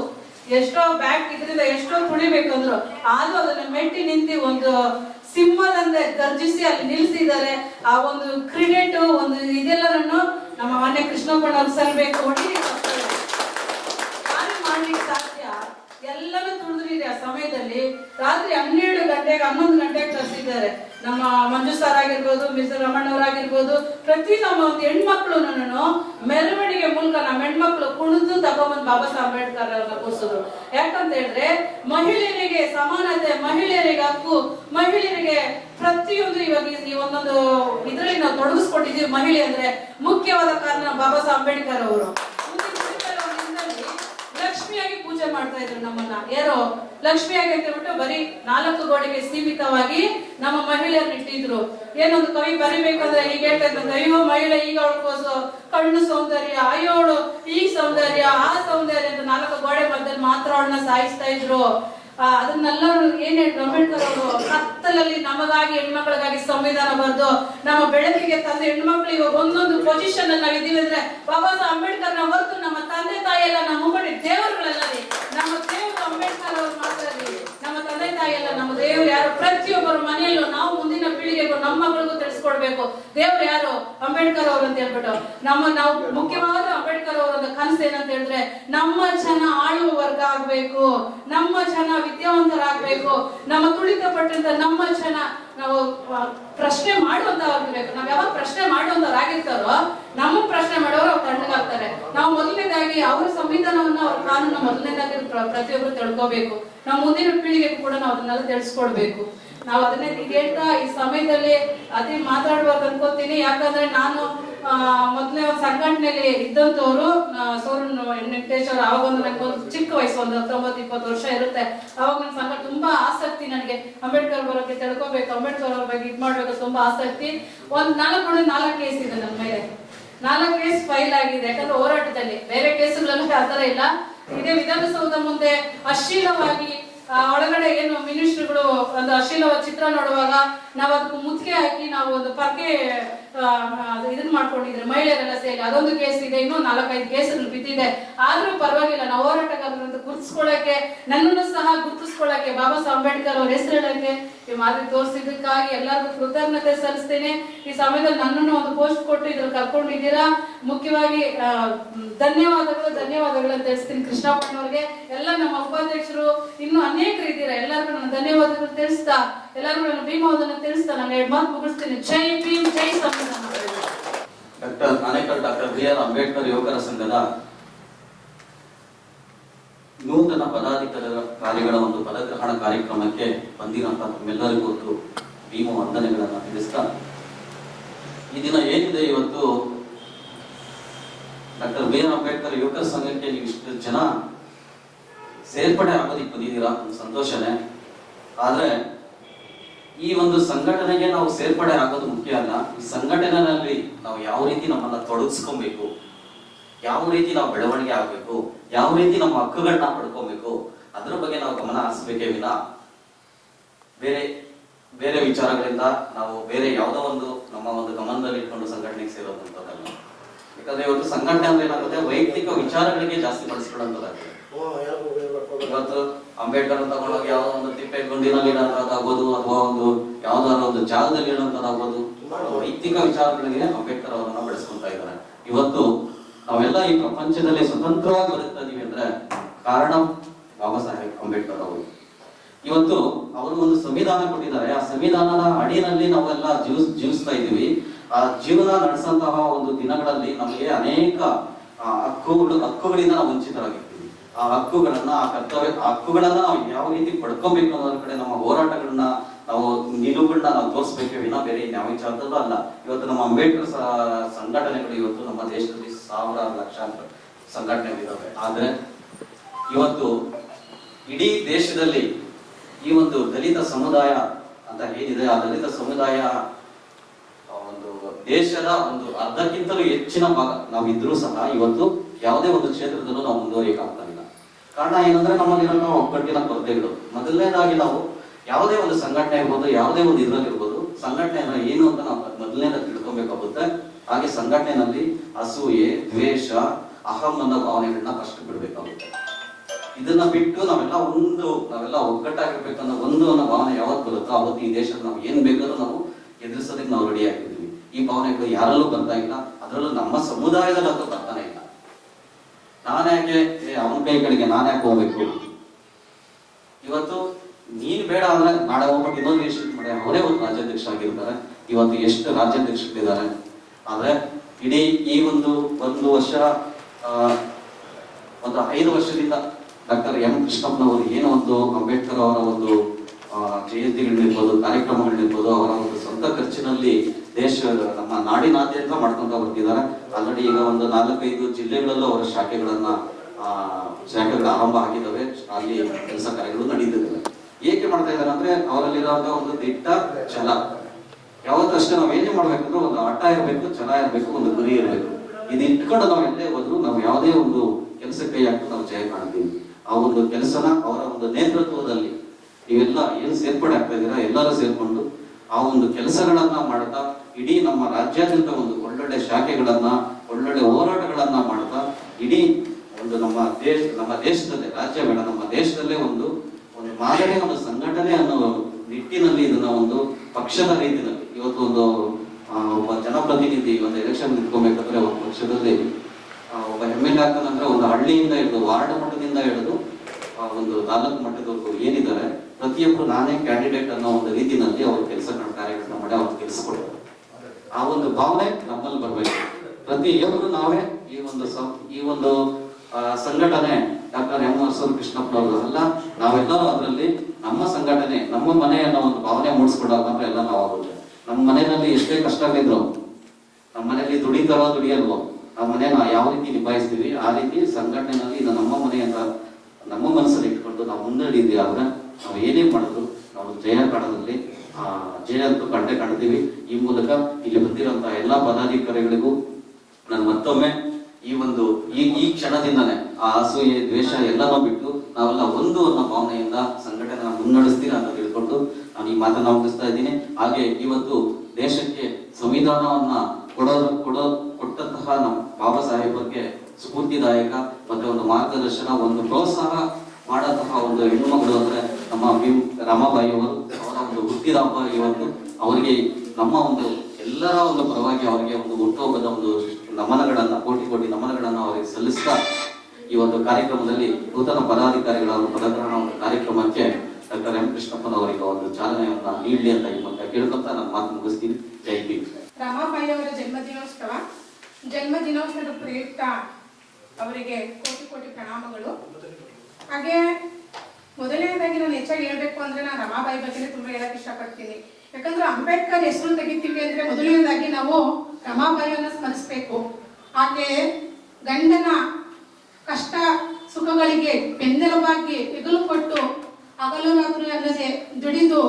ಎಷ್ಟೋ ಬ್ಯಾಕ್ ಇದರಿಂದ ಎಷ್ಟೋ ತುಳಿಬೇಕಂದ್ರು ಆದ್ರೂ ಅದನ್ನ ಮೆಟ್ಟಿ ನಿಂತಿ ಒಂದು ಸಿಂಹದಂತೆ ಗರ್ಜಿಸಿ ಅಲ್ಲಿ ನಿಲ್ಸಿದ್ದಾರೆ. ಆ ಒಂದು ಕ್ರೆಡಿಟ್ ಒಂದು ಇದೆಲ್ಲರನ್ನು ನಮ್ಮ ಮನೆ ಕೃಷ್ಣಪ್ಪನವ್ರು ಸಲ್ಬೇಕು ಮಾಡ್ಲಿಕ್ಕೆ ಸಾಧ್ಯ? ಎಲ್ಲನೂ ತುಳಿದ್ರಿದೆ ಆ ಸಮಯದಲ್ಲಿ. ರಾತ್ರಿ ಹನ್ನೆರಡು ಗಂಟೆಗೆ ಹನ್ನೊಂದು ಗಂಟೆಗೆ ತರಿಸಿದ್ದಾರೆ ನಮ್ಮ ಮಂಜು ಸರ್ ಆಗಿರ್ಬೋದು ಮಿಸ್ ರಮಣ್ಣವರಾಗಿರ್ಬೋದು ಪ್ರತಿ ನಮ್ಮ ಒಂದು ಹೆಣ್ಮಕ್ಳು ಮೆರವಣಿಗೆ ಮೂಲಕ ನಮ್ಮ ಹೆಣ್ಮಕ್ಳು ಕುಣಿದು ತಗೊಂಬಂದು ಬಾಬಾ ಸಾಹೇಬ್ ಅಂಬೇಡ್ಕರ್ ಅವ್ರನ್ನ ಕೂರಿಸಿದ್ರು. ಯಾಕಂತ ಹೇಳಿದ್ರೆ, ಮಹಿಳೆಯರಿಗೆ ಸಮಾನತೆ, ಮಹಿಳೆಯರಿಗೆ ಹಕ್ಕು, ಮಹಿಳೆಯರಿಗೆ ಪ್ರತಿಯೊಂದು ಇವಾಗ ಈ- ಒಂದೊಂದು ಇದರಲ್ಲಿ ನಾವು ತೊಡಗಿಸ್ಕೊಂಡಿದ್ದೀವಿ ಮಹಿಳೆ ಅಂದ್ರೆ ಮುಖ್ಯವಾದ ಕಾರಣ ಬಾಬಾ ಸಾಹೇಬ್ ಅಂಬೇಡ್ಕರ್ ಅವರು. ಪೂಜೆ ಮಾಡ್ತಾ ಇದ್ರು ನಮ್ಮನ್ನ. ಯಾರೋ ಲಕ್ಷ್ಮಿ ಆಗೈತೆ ಬಿಟ್ಟು ಬರೀ ನಾಲ್ಕು ಗೋಡೆಗೆ ಸೀಮಿತವಾಗಿ ನಮ್ಮ ಮಹಿಳೆಯರು ಇಟ್ಟಿದ್ರು. ಏನೊಂದು ಕವಿ ಬರಿಬೇಕಂದ್ರೆ ಈಗ ಹೇಳ್ತಾ ಇದ್ದಂತೆ ಅಯ್ಯೋ, ಮಹಿಳೆ, ಈಗ ಅವಳಕೋಸು ಕಣ್ಣು ಸೌಂದರ್ಯ, ಅಯ್ಯೋಳು ಅವಳು ಈ ಸೌಂದರ್ಯ, ಆ ಸೌಂದರ್ಯ ಅಂತ ನಾಲ್ಕು ಗೋಡೆ ಮಧ್ಯದಲ್ಲಿ ಮಾತ್ರ ಅವಳನ್ನ ಸಾಯಿಸ್ತಾ ಇದ್ರು. ಆ, ಅದನ್ನೆಲ್ಲರೂ ಏನ್ ಅಂಬೇಡ್ಕರ್ ಅವರು ಕತ್ತಲಲ್ಲಿ ನಮಗಾಗಿ ಹೆಣ್ಮಕ್ಳಿಗಾಗಿ ಸಂವಿಧಾನ ಬರೆದು ನಮ್ಮ ಬೆಳಕಿಗೆ ತಂದೆ ಹೆಣ್ಮಕ್ಳಿಗೆ ಒಂದೊಂದು ಪೊಸಿಷನ್ ಅಲ್ಲಿ ನಾವು ಇದೀವಿ ಅಂದ್ರೆ ಬಾಬಾ ಸಾಹೇಬ್ ಅಂಬೇಡ್ಕರ್ನ ಹೊರತು ನಮ್ಮ ತಂದೆ ತಾಯಿ ಎಲ್ಲ ನಮ್ಮ ಮುಂಬಡಿ ದೇವರುಗಳೆಲ್ಲ ನಮ್ಮ ದೇವರು ಅಂಬೇಡ್ಕರ್ ಅವ್ರು ಮಾತ್ರ ನಮ್ಮ ತಂದೆ ತಾಯಿ ಎಲ್ಲ ನಮ್ಮ ದೇವರು ಯಾರು ಪ್ರತಿಯೊಬ್ಬರ ಮನೆಯಲ್ಲೂ ನಾವು ಮುಂದಿನ ಪೀಳಿಗೆಗೂ ನಮ್ಮ ಮಗಳಿಗೂ ತಿಳಿಸ್ಕೊಡ್ಬೇಕು ದೇವ್ರು ಯಾರು? ಅಂಬೇಡ್ಕರ್ ಅವರು ಅಂತ ಹೇಳ್ಬಿಟ್ಟು. ನಮ್ಮ, ನಾವು ಮುಖ್ಯವಾದ ಅಂಬೇಡ್ಕರ್ ಅವರ ಕನಸು ಏನಂತ ಹೇಳಿದ್ರೆ, ನಮ್ಮ ಜನ ಆಳುವ ವರ್ಗ ಆಗ್ಬೇಕು. ನಮ್ಮ ಜನ ವಿದ್ಯಾವಂತರಾಗ್ಬೇಕು. ನಮ್ಮ ತುಳಿತಪಟ್ಟಂತ ನಮ್ಮ ಜನ ನಾವು ಪ್ರಶ್ನೆ ಮಾಡುವಂತವ್ರಾಗಬೇಕು. ನಾವ್ ಯಾವಾಗ ಪ್ರಶ್ನೆ ಮಾಡುವಂತವ್ರಾಗಿರ್ತಾರೋ, ನಮ್ಮ ಪ್ರಶ್ನೆ ಮಾಡೋರು ಅವ್ರು ತಣ್ಣಗಾಗ್ತಾರೆ. ನಾವು ಮೊದಲನೇದಾಗಿ ಅವ್ರ ಸಂವಿಧಾನವನ್ನ, ಅವ್ರ ಕಾನೂನು ಮೊದಲನೇದಾಗಿ ಪ್ರ- ಪ್ರತಿಯೊಬ್ರು ತಿಳ್ಕೋಬೇಕು. ನಮ್ಮ ಮುಂದಿನ ಪೀಳಿಗೆಗೂ ಕೂಡ ನಾವು ಅದನ್ನೆಲ್ಲ ತಿಳಿಸ್ಕೊಡ್ಬೇಕು. ನಾವು ಅದನ್ನೇ ಹೇಳ್ತಾ ಈ ಸಮಯದಲ್ಲಿ ಅತಿ ಮಾತಾಡ್ಬಾರ್ದು ಅನ್ಕೋತೀನಿ. ಯಾಕಂದ್ರೆ ನಾನು ಮೊದಲೇ ಸಂಘಟನೆಯಲ್ಲಿ ಇದ್ದಂತವ್ರು ಸೋರನ್ ವೆಂಕಟೇಶ್ವರ ಅವಾಗ ಒಂದು ನನಗೆ ಒಂದು ಚಿಕ್ಕ ವಯಸ್ಸು ಒಂದು ಹತ್ತೊಂಬತ್ತು ಇಪ್ಪತ್ತು ವರ್ಷ ಇರುತ್ತೆ. ಅವಾಗ ನನ್ನ ಸಂಘ ತುಂಬಾ ಆಸಕ್ತಿ ನನಗೆ. ಅಂಬೇಡ್ಕರ್ ಬರೋಕೆ ತಿಳ್ಕೊಬೇಕು ಅಂಬೇಡ್ಕರ್ ಅವ್ರ ಬಗ್ಗೆ ಇದು ಮಾಡ್ಬೇಕು ತುಂಬಾ ಆಸಕ್ತಿ. ಒಂದು ನಾಲ್ಕು ನಾಲ್ಕು ಕೇಸ್ ಇದೆ ನನ್ನ ಮೇಲೆ. ನಾಲ್ಕು ಕೇಸ್ ಫೈಲ್ ಆಗಿದೆ. ಯಾಕಂದ್ರೆ ಹೋರಾಟದಲ್ಲಿ. ಬೇರೆ ಕೇಸುಗಳಲ್ಲಿ ಥರ ಇಲ್ಲ. ಇದೇ ವಿಧಾನಸೌಧ ಮುಂದೆ ಅಶ್ಲೀಲವಾಗಿ ಆ, ಒಳಗಡೆ ಏನು ಮಿನಿಸ್ಟ್ರುಗಳು ಒಂದು ಅಶ್ಲೀಲ ಚಿತ್ರ ನೋಡುವಾಗ ನಾವು ಅದಕ್ಕೆ ಮುತ್ತಿಗೆ ಹಾಕಿ ನಾವು ಒಂದು ಪರ್ಕೆ ಇದನ್ನ ಮಾಡ್ಕೊಂಡಿದ್ರೆ ಮಹಿಳೆಯರೆಲ್ಲ ಸೇರಿ. ಅದೊಂದು ಕೇಸ್ ಇದೆ ಇನ್ನೂ ನಾಲ್ಕೈದು ಕೇಸುಗಳು ಬಿದ್ದಿದೆ. ಆದ್ರೂ ಪರವಾಗಿಲ್ಲ, ನಾವು ಹೋರಾಟಗಾರರಂತ ಗುರುತಿಸ್ಕೊಳ್ಳಕ್ಕೆ ನನ್ನನ್ನು ಸಹ ಗುರುತಿಸ್ಕೊಳ್ಳಕ್ಕೆ ಬಾಬಾ ಸಾಹೇಬ್ ಅಂಬೇಡ್ಕರ್ ಅವ್ರ ಹೆಸರು ಈ ಮಾದರಿ ತೋರಿಸಿದ್ದಕ್ಕಾಗಿ ಎಲ್ಲರಿಗೂ ಕೃತಜ್ಞತೆ ಸಲ್ಲಿಸ್ತೇನೆ. ಈ ಸಮಯದಲ್ಲಿ ನನ್ನನ್ನು ಒಂದು ಪೋಸ್ಟ್ ಕೊಟ್ಟು ಇದ್ರಲ್ಲಿ ಕರ್ಕೊಂಡಿದ್ದೀರಾ? ಮುಖ್ಯವಾಗಿ ಧನ್ಯವಾದಗಳು ಧನ್ಯವಾದಗಳು ಅಂತ ತಿಳಿಸ್ತೀನಿ ಕೃಷ್ಣಪ್ಪನವ್ರಿಗೆ ಎಲ್ಲ ನಮ್ಮ ಉಪಾಧ್ಯಕ್ಷರು, ಇನ್ನೂ ಅನೇಕರು ಇದ್ದೀರಾ? ಎಲ್ಲರಿಗೂ ನಾನು ಧನ್ಯವಾದಗಳು ತಿಳಿಸ್ತಾ ಎಲ್ಲರಿಗೂ ನಾನು ಭೀಮವಾದನ ತಿಳಿಸ್ತಾ ನಾನು ಎರಡು ಮಾತು ಮುಗಿಸ್ತೀನಿ. ಜೈ ಭೀಮ್, ಜೈ ಸಂವಿಧಾನ doctor Anekal, doctor B R Ambedkar ಯುವಕರ ಸಂಘದ ನೂತನ ಪದಾಧಿಕಾರಿಗಳ ಒಂದು ಪದಗ್ರಹಣ ಕಾರ್ಯಕ್ರಮಕ್ಕೆ ಬಂದಿರೋಂಥ ತಮ್ಮೆಲ್ಲರಿಗೂ ಒಂದು ಭೀಮ ವಂದನೆಗಳನ್ನು ತಿಳಿಸ್ತಾ, ಈ ದಿನ ಏನಿದೆ ಇವತ್ತು? ಡಾಕ್ಟರ್ ಬಿ ಆರ್ ಅಂಬೇಡ್ಕರ್ ಯುವಕರ ಸಂಘಕ್ಕೆ ನೀವು ಇಷ್ಟು ಜನ ಸೇರ್ಪಡೆ ಆಗೋದಿಕ್ಕೆ ಬಂದಿದ್ದೀರಾ? ಸಂತೋಷನೇ. ಆದ್ರೆ ಈ ಒಂದು ಸಂಘಟನೆಗೆ ನಾವು ಸೇರ್ಪಡೆ ಆಗೋದು ಮುಖ್ಯ ಅಲ್ಲ. ಈ ಸಂಘಟನೆಯಲ್ಲಿ ನಾವು ಯಾವ ರೀತಿ ನಮ್ಮನ್ನ ತೊಡಗಿಸ್ಕೊಬೇಕು? ಯಾವ ರೀತಿ ನಾವು ಬೆಳವಣಿಗೆ ಆಗ್ಬೇಕು? ಯಾವ ರೀತಿ ನಮ್ಮ ಹಕ್ಕುಗಳನ್ನ ಪಡ್ಕೊಬೇಕು? ಅದ್ರ ಬಗ್ಗೆ ನಾವು ಗಮನ ಹರಿಸ್ಬೇಕೇ ವಿನ. ಬೇರೆ ಬೇರೆ ವಿಚಾರಗಳಿಂದ ನಾವು ಬೇರೆ ಯಾವುದೋ ಒಂದು ನಮ್ಮ ಒಂದು ಗಮನದಲ್ಲಿ ಇಟ್ಕೊಂಡು ಸಂಘಟನೆಗೆ ಸೇರೋದಂತದಲ್ಲ ಯಾಕಂದ್ರೆ ಇವತ್ತು ಸಂಘಟನೆ ಅಂದ್ರೆ ಏನಾಗುತ್ತೆ? ವೈಯಕ್ತಿಕ ವಿಚಾರಗಳಿಗೆ ಜಾಸ್ತಿ ಬಳಸ್ಕೊಳ್ಳೋಂಥದ್ದಾಗುತ್ತೆ ಇವತ್ತು ಅಂಬೇಡ್ಕರ್ ತಗೊಳ್ಳೋಕೆ ಯಾವ್ದೋ ಒಂದು ತಿಪ್ಪೆ ಗುಂಡಿನಲ್ಲಿ ಇಡೋದಾಗ್ಬೋದು ಅಥವಾ ಒಂದು ಯಾವ್ದಾದ್ರು ಒಂದು ಜಾಗದಲ್ಲಿ ಇಡೋದಾಗ್ಬೋದು ವೈಯಕ್ತಿಕ ವಿಚಾರಗಳಿಗೆ ಅಂಬೇಡ್ಕರ್ ಅವರನ್ನ ಬೆಳೆಸ್ಕೊಂತ ಇದ್ದಾರೆ. ಇವತ್ತು ನಾವೆಲ್ಲ ಈ ಪ್ರಪಂಚದಲ್ಲಿ ಸ್ವತಂತ್ರವಾಗಿ ಬದುಕ್ತಾ ಇದೀವಿ ಅಂದ್ರೆ ಕಾರಣ ಬಾಬಾ ಸಾಹೇಬ್ ಅಂಬೇಡ್ಕರ್ ಅವರು. ಇವತ್ತು ಅವರು ಒಂದು ಸಂವಿಧಾನ ಕೊಟ್ಟಿದ್ದಾರೆ. ಆ ಸಂವಿಧಾನದ ಅಡಿಯಲ್ಲಿ ನಾವೆಲ್ಲ ಜೀವಿಸ್ ಜೀವಿಸ್ತಾ ಇದ್ದೀವಿ ಆ ಜೀವನ ನಡೆಸಂತಹ ಒಂದು ದಿನಗಳಲ್ಲಿ ನಮಗೆ ಅನೇಕ ಹಕ್ಕುಗಳು ಹಕ್ಕುಗಳಿಂದ ನಾವು ವಂಚಿತರಾಗಿರ್ತೀವಿ ಆ ಹಕ್ಕುಗಳನ್ನ, ಆ ಕರ್ತವ್ಯ, ಆ ಹಕ್ಕುಗಳನ್ನ ನಾವು ಯಾವ ರೀತಿ ಪಡ್ಕೊಬೇಕು ಅನ್ನೋದ್ರ ಕಡೆ ನಮ್ಮ ಹೋರಾಟಗಳನ್ನ ನಾವು ನಿಲುವುಗಳನ್ನ ನಾವು ತೋರಿಸ್ಬೇಕೆ ವಿನ ಬೇರೆ ಯಾವ ವಿಚಾರದಲ್ಲೂ ಅಲ್ಲ. ಇವತ್ತು ನಮ್ಮ ಅಂಬೇಡ್ಕರ್ ಸಂಘಟನೆಗಳು ಇವತ್ತು ನಮ್ಮ ದೇಶದಲ್ಲಿ ಸಾವಿರಾರು ಲಕ್ಷಾಂತರ ಸಂಘಟನೆಗಳಿದ್ದಾವೆ. ಆದ್ರೆ ಇವತ್ತು ಇಡೀ ದೇಶದಲ್ಲಿ ಈ ಒಂದು ದಲಿತ ಸಮುದಾಯ ಅಂತ ಏನಿದೆ, ಆ ದಲಿತ ಸಮುದಾಯ ಒಂದು ದೇಶದ ಒಂದು ಅರ್ಧಕ್ಕಿಂತಲೂ ಹೆಚ್ಚಿನ ಭಾಗ ನಾವಿದ್ರೂ ಸಹ ಇವತ್ತು ಯಾವುದೇ ಒಂದು ಕ್ಷೇತ್ರದಲ್ಲೂ ನಾವು ಮುಂದುವರಿಯಕ್ಕಾಗ್ತಾ ಇಲ್ಲ. ಕಾರಣ ಏನಂದ್ರೆ ನಮ್ಮಲ್ಲಿರೋ ಒಗ್ಗಟ್ಟಿನ ಕೊರತೆಗಳು ಮೊದಲನೇದಾಗಿ ನಾವು ಯಾವುದೇ ಒಂದು ಸಂಘಟನೆ ಇರ್ಬೋದು, ಯಾವುದೇ ಒಂದು ಇದ್ರಲ್ಲಿ ಇರ್ಬೋದು ಸಂಘಟನೆ ಏನು ಅಂತ ನಾವು ಮೊದಲನೇದಾಗಿ ತಿಳ್ಕೊಬೇಕಾಗುತ್ತೆ ಹಾಗೆ ಸಂಘಟನೆಯಲ್ಲಿ ಅಸೂಯೆ, ದ್ವೇಷ, ಅಹಂ ಅನ್ನೋ ಭಾವನೆಗಳನ್ನ ಫಸ್ಟ್ ಬಿಡ್ಬೇಕಾಗುತ್ತೆ. ಇದನ್ನ ಬಿಟ್ಟು ನಾವೆಲ್ಲ ಒಂದು, ನಾವೆಲ್ಲ ಒಗ್ಗಟ್ಟಾಗಿರ್ಬೇಕನ್ನೋ ಒಂದು ಅನ್ನೋ ಭಾವನೆ ಯಾವತ್ತು ಬರುತ್ತೋ ಅವತ್ತು ಈ ದೇಶದ ನಾವು ಏನ್ ಬೇಕಾದ್ರೂ ನಾವು ಎದುರಿಸೋದಕ್ಕೆ ನಾವು ರೆಡಿ ಆಗಿದ್ದೀವಿ. ಈ ಭಾವನೆಗಳು ಯಾರಲ್ಲೂ ಬರ್ತಾ ಇಲ್ಲ, ಅದರಲ್ಲೂ ನಮ್ಮ ಸಮುದಾಯದಲ್ಲಿ ಬರ್ತಾನೆ ಇಲ್ಲ. ನಾನ್ಯಾಕೆ ಅವನ ಕೈಗಳಿಗೆ ಕಡೆಗೆ ನಾನ್ಯಾಕೆ ಹೋಗ್ಬೇಕು? ಇವತ್ತು ನೀನ್ ಬೇಡ ಅಂದ್ರೆ ನಾಳೆ ಹೋಗ್ಬಿಟ್ಟು ಇನ್ನೊಂದು ದೇಶ ಮಾಡಿ, ಅವರೇ ಒಂದು ರಾಜ್ಯಾಧ್ಯಕ್ಷ ಆಗಿರ್ತಾರೆ. ಇವತ್ತು ಎಷ್ಟು ರಾಜ್ಯಾಧ್ಯಕ್ಷರಿದ್ದಾರೆ? ಆದ್ರೆ ಇಡೀ ಈ ಒಂದು ಒಂದು ವರ್ಷ ಒಂದು ಐದು ವರ್ಷದಿಂದ ಡಾಕ್ಟರ್ ಎಂ ಕೃಷ್ಣಪ್ಪನವರು ಏನೋ ಒಂದು ಅಂಬೇಡ್ಕರ್ ಅವರ ಒಂದು ಜಯಂತಿಗಳಿರ್ಬೋದು, ಕಾರ್ಯಕ್ರಮಗಳಿರ್ಬೋದು, ಅವರ ಒಂದು ಸ್ವಂತ ಖರ್ಚಿನಲ್ಲಿ ದೇಶ, ನಮ್ಮ ನಾಡಿನಾದ್ಯಂತ ಮಾಡ್ಕೊಂತ ಬರ್ತಿದ್ದಾರೆ. ಆಲ್ರೆಡಿ ಈಗ ಒಂದು ನಾಲ್ಕೈದು ಜಿಲ್ಲೆಗಳಲ್ಲೂ ಅವರ ಶಾಖೆಗಳನ್ನ ಶಾಖೆಗಳು ಆರಂಭ ಆಗಿದ್ದಾವೆ ಅಲ್ಲಿ ಕೆಲಸ ಕಾರ್ಯಗಳು ನಡೀತಿದ್ದಾವೆ. ಏಕೆ ಮಾಡ್ತಾ ಇದ್ದಾರೆ ಅಂದ್ರೆ ಅವರಲ್ಲಿರುವಂತ ಒಂದು ದಿಟ್ಟ ಛಲ. ಯಾವತ್ತಷ್ಟೇ ನಾವು ಏನೇ ಮಾಡ್ಬೇಕಂದ್ರೆ ಒಂದು ಆಟ ಇರಬೇಕು, ಛಲ ಇರಬೇಕು, ಒಂದು ಗುರಿ ಇರಬೇಕು. ಇದು ಇಟ್ಕೊಂಡು ನಾವು ಎಲ್ಲೇ ಹೋದ್ರು ನಾವು ಯಾವುದೇ ಒಂದು ಕೆಲಸ ಕೈ ಹಾಕಿ ನಾವು ಜಯ ಕಾಣ್ತೀವಿ ಆ ಒಂದು ಕೆಲಸನ ಅವರ ಒಂದು ನೇತೃತ್ವದಲ್ಲಿ ನೀವೆಲ್ಲ ಏನು ಸೇರ್ಪಡೆ ಆಗ್ತಾ ಇದ್ದೀರಾ ಎಲ್ಲರೂ ಸೇರ್ಕೊಂಡು ಆ ಒಂದು ಕೆಲಸಗಳನ್ನ ಮಾಡ್ತಾ ಇಡೀ ನಮ್ಮ ರಾಜ್ಯಾದ್ಯಂತ ಒಂದು ಒಳ್ಳೊಳ್ಳೆ ಶಾಖೆಗಳನ್ನ, ಒಳ್ಳೊಳ್ಳೆ ಹೋರಾಟಗಳನ್ನ ಮಾಡ್ತಾ ಇಡೀ ಒಂದು ನಮ್ಮ ದೇಶ, ನಮ್ಮ ದೇಶದಲ್ಲೇ ರಾಜ್ಯ ಬೇಡ ನಮ್ಮ ದೇಶದಲ್ಲೇ ಒಂದು ಒಂದು ಮಾದರಿ ಒಂದು ಸಂಘಟನೆ ಅನ್ನೋ ನಿಟ್ಟಿನಲ್ಲಿ ಇದನ್ನ ಒಂದು ಪಕ್ಷದ ರೀತಿಯಲ್ಲಿ, ಇವತ್ತು ಒಂದು ಒಬ್ಬ ಜನಪ್ರತಿನಿಧಿ ಒಂದು ಎಲೆಕ್ಷನ್ ನಿಂತ್ಕೋಬೇಕಂದ್ರೆ ಒಂದು ಪಕ್ಷದಲ್ಲಿ ಒಬ್ಬ ಎಂ ಎಲ್ ಎ ಒಂದು ಹಳ್ಳಿಯಿಂದ ಹಿಡಿದು, ವಾರ್ಡ್ ಮಟ್ಟದಿಂದ ಹಿಡಿದು ಒಂದು ತಾಲೂಕು ಮಟ್ಟದವರೆಗೂ ಏನಿದ್ದಾರೆ ಪ್ರತಿಯೊಬ್ಬರು ನಾನೇ ಕ್ಯಾಂಡಿಡೇಟ್ ಅನ್ನೋ ಒಂದು ರೀತಿಯಲ್ಲಿ ಅವ್ರ ಕೆಲಸ ಕಾರ್ಯಗಳನ್ನ ಮಾಡಿ ಅವ್ರು ಕೆಲಸ ಕೊಡ್ತಾರೆ. ಆ ಒಂದು ಭಾವನೆ ನಮ್ಮಲ್ಲಿ ಬರಬೇಕು. ಪ್ರತಿಯೊಬ್ಬರು ನಾವೇ ಈ ಒಂದು ಈ ಒಂದು ಸಂಘಟನೆ ಡಾಕ್ಟರ್ ಎಂ ಹೊಸೂರು ಕೃಷ್ಣಪ್ಪನವರು ಅಲ್ಲ, ನಾವೆಲ್ಲರೂ ಅದರಲ್ಲಿ ನಮ್ಮ ಸಂಘಟನೆ, ನಮ್ಮ ಮನೆ ಅನ್ನೋ ಒಂದು ಭಾವನೆ ಮೂಡಿಸ್ಕೊಂಡಾಗ ಮಾತ್ರ ಎಲ್ಲ ನಾವು ಆಗುತ್ತೆ. ನಮ್ಮ ಮನೆಯಲ್ಲಿ ಎಷ್ಟೇ ಕಷ್ಟಗಳಿದ್ರು, ನಮ್ಮ ಮನೆಯಲ್ಲಿ ದುಡಿತಾರೋ ದುಡಿಯಲ್ವೋ, ನಮ್ಮ ಮನೆನ ಯಾವ ರೀತಿ ನಿಭಾಯಿಸ್ತೀವಿ, ಆ ರೀತಿ ಸಂಘಟನೆಯಲ್ಲಿ ಇದು ನಮ್ಮ ಮನೆ ಅಂತ ನಮ್ಮ ಮನಸ್ಸಲ್ಲಿ ಇಟ್ಕೊಂಡು ನಾವು ಮುನ್ನಡೆದಿದ್ದೀವಿ ಆದ್ರೆ ನಾವು ಏನೇ ಮಾಡಿದ್ರು, ನಾವು ಜಯ ಕಾಣದಲ್ಲಿ ಆ ಕಂಡೆ ಕಾಣ್ತೀವಿ. ಈ ಮೂಲಕ ಇಲ್ಲಿ ಬಂದಿರುವಂತಹ ಎಲ್ಲಾ ಪದಾಧಿಕಾರಿಗಳಿಗೂ ನಾನು ಮತ್ತೊಮ್ಮೆ ಈ ಒಂದು ಈ ಈ ಕ್ಷಣದಿಂದನೇ ಆ ಅಸೂಯೆ, ದ್ವೇಷ ಎಲ್ಲನೂ ಬಿಟ್ಟು ನಾವೆಲ್ಲ ಒಂದು ಅನ್ನೋ ಭಾವನೆಯಿಂದ ಸಂಘಟನೆ ಮುನ್ನಡೆಸ್ತೀರಾ ಅಂತ ತಿಳ್ಕೊಂಡು ನಾನು ಈ ಮಾತನ್ನ ಮುಗಿಸ್ತಾ ಇದ್ದೀನಿ. ಹಾಗೆ ಇವತ್ತು ದೇಶಕ್ಕೆ ಸಂವಿಧಾನವನ್ನ ಕೊಡೋ ಕೊಡೋ, ಕೊಟ್ಟಂತಹ ನಮ್ಮ ಬಾಬಾ ಸಾಹೇಬರಿಗೆ ಸ್ಫೂರ್ತಿದಾಯಕ ಮತ್ತೆ ಒಂದು ಮಾರ್ಗದರ್ಶನ, ಒಂದು ಪ್ರೋತ್ಸಾಹ ಮಾಡಂತಹ ಒಂದು ಹೆಣ್ಣುಮಗಳು ಅಂದ್ರೆ ನಮ್ಮ ಭೀಮ್ ರಾಮಬಾಯಿ ಅವರ. ಒಂದು ಹುಟ್ಟಿದ ಹಬ್ಬ ಇವತ್ತು ಅವರಿಗೆ ನಮ್ಮ ಒಂದು ಎಲ್ಲರ ಒಂದು ಪರವಾಗಿ ಅವರಿಗೆ ಒಂದು ಹುಟ್ಟುಹಬ್ಬದ ಒಂದು ನಮನಗಳನ್ನ, ಕೋಟಿ ಕೋಟಿ ನಮನಗಳನ್ನು ಅವರಿಗೆ ಸಲ್ಲಿಸ್ತಾ ಈ ಒಂದು ಕಾರ್ಯಕ್ರಮದಲ್ಲಿ ನೂತನ ಪದಾಧಿಕಾರಿಗಳ ಪದಗ್ರಹಣ ಒಂದು ಕಾರ್ಯಕ್ರಮಕ್ಕೆ ಡಾಕ್ಟರ್ ಎಂ ಕೃಷ್ಣಪ್ಪನವರಿಗೆ ಒಂದು ಚಾಲನೆಯನ್ನ ನೀಡಲಿ ಅಂತ ಈ ಮೂಲಕ ಕೇಳ್ಕೊಂತ ನಾನು ಮಾತು ಮುಗಿಸ್ತೀನಿ. ಜೈ ಭೀಮ್ ಜನ್ಮ ಅವರ ಜನ್ಮದಿನೋತ್ಸವ. ಜನ್ಮದಿನೋತ್ಸವದ ಪ್ರಯುಕ್ತ ಅವರಿಗೆ ಕೋಟಿ ಕೋಟಿ ಪ್ರಣಾಮಗಳು. ಹಾಗೆ ಮೊದಲನೇದಾಗಿ ನಾನು ಹೆಚ್ಚಾಗಿ ಹೇಳಬೇಕು ಅಂದ್ರೆ ನಾನು ರಮಾಬಾಯಿ ಬಗ್ಗೆ ತುಂಬಾ ಹೇಳಕ್ ಇಷ್ಟಪಡ್ತೀನಿ. ಯಾಕಂದ್ರೆ ಅಂಬೇಡ್ಕರ್ ಹೆಸರು ತೆಗಿತೀವಿ ಅಂದ್ರೆ ಮೊದಲನೇದಾಗಿ ನಾವು ರಮಾಬಾಯಿಯನ್ನ ಸ್ಮರಿಸ್ಬೇಕು. ಹಾಗೆ ಗಂಡನ ಕಷ್ಟ ಸುಖಗಳಿಗೆ ಬೆನ್ನೆಲುಬಾಗಿ ಹೆಗಲು ಕೊಟ್ಟು ಹಗಲು ರಾತ್ರಿ ಅಲ್ಲದೆ ದುಡಿದು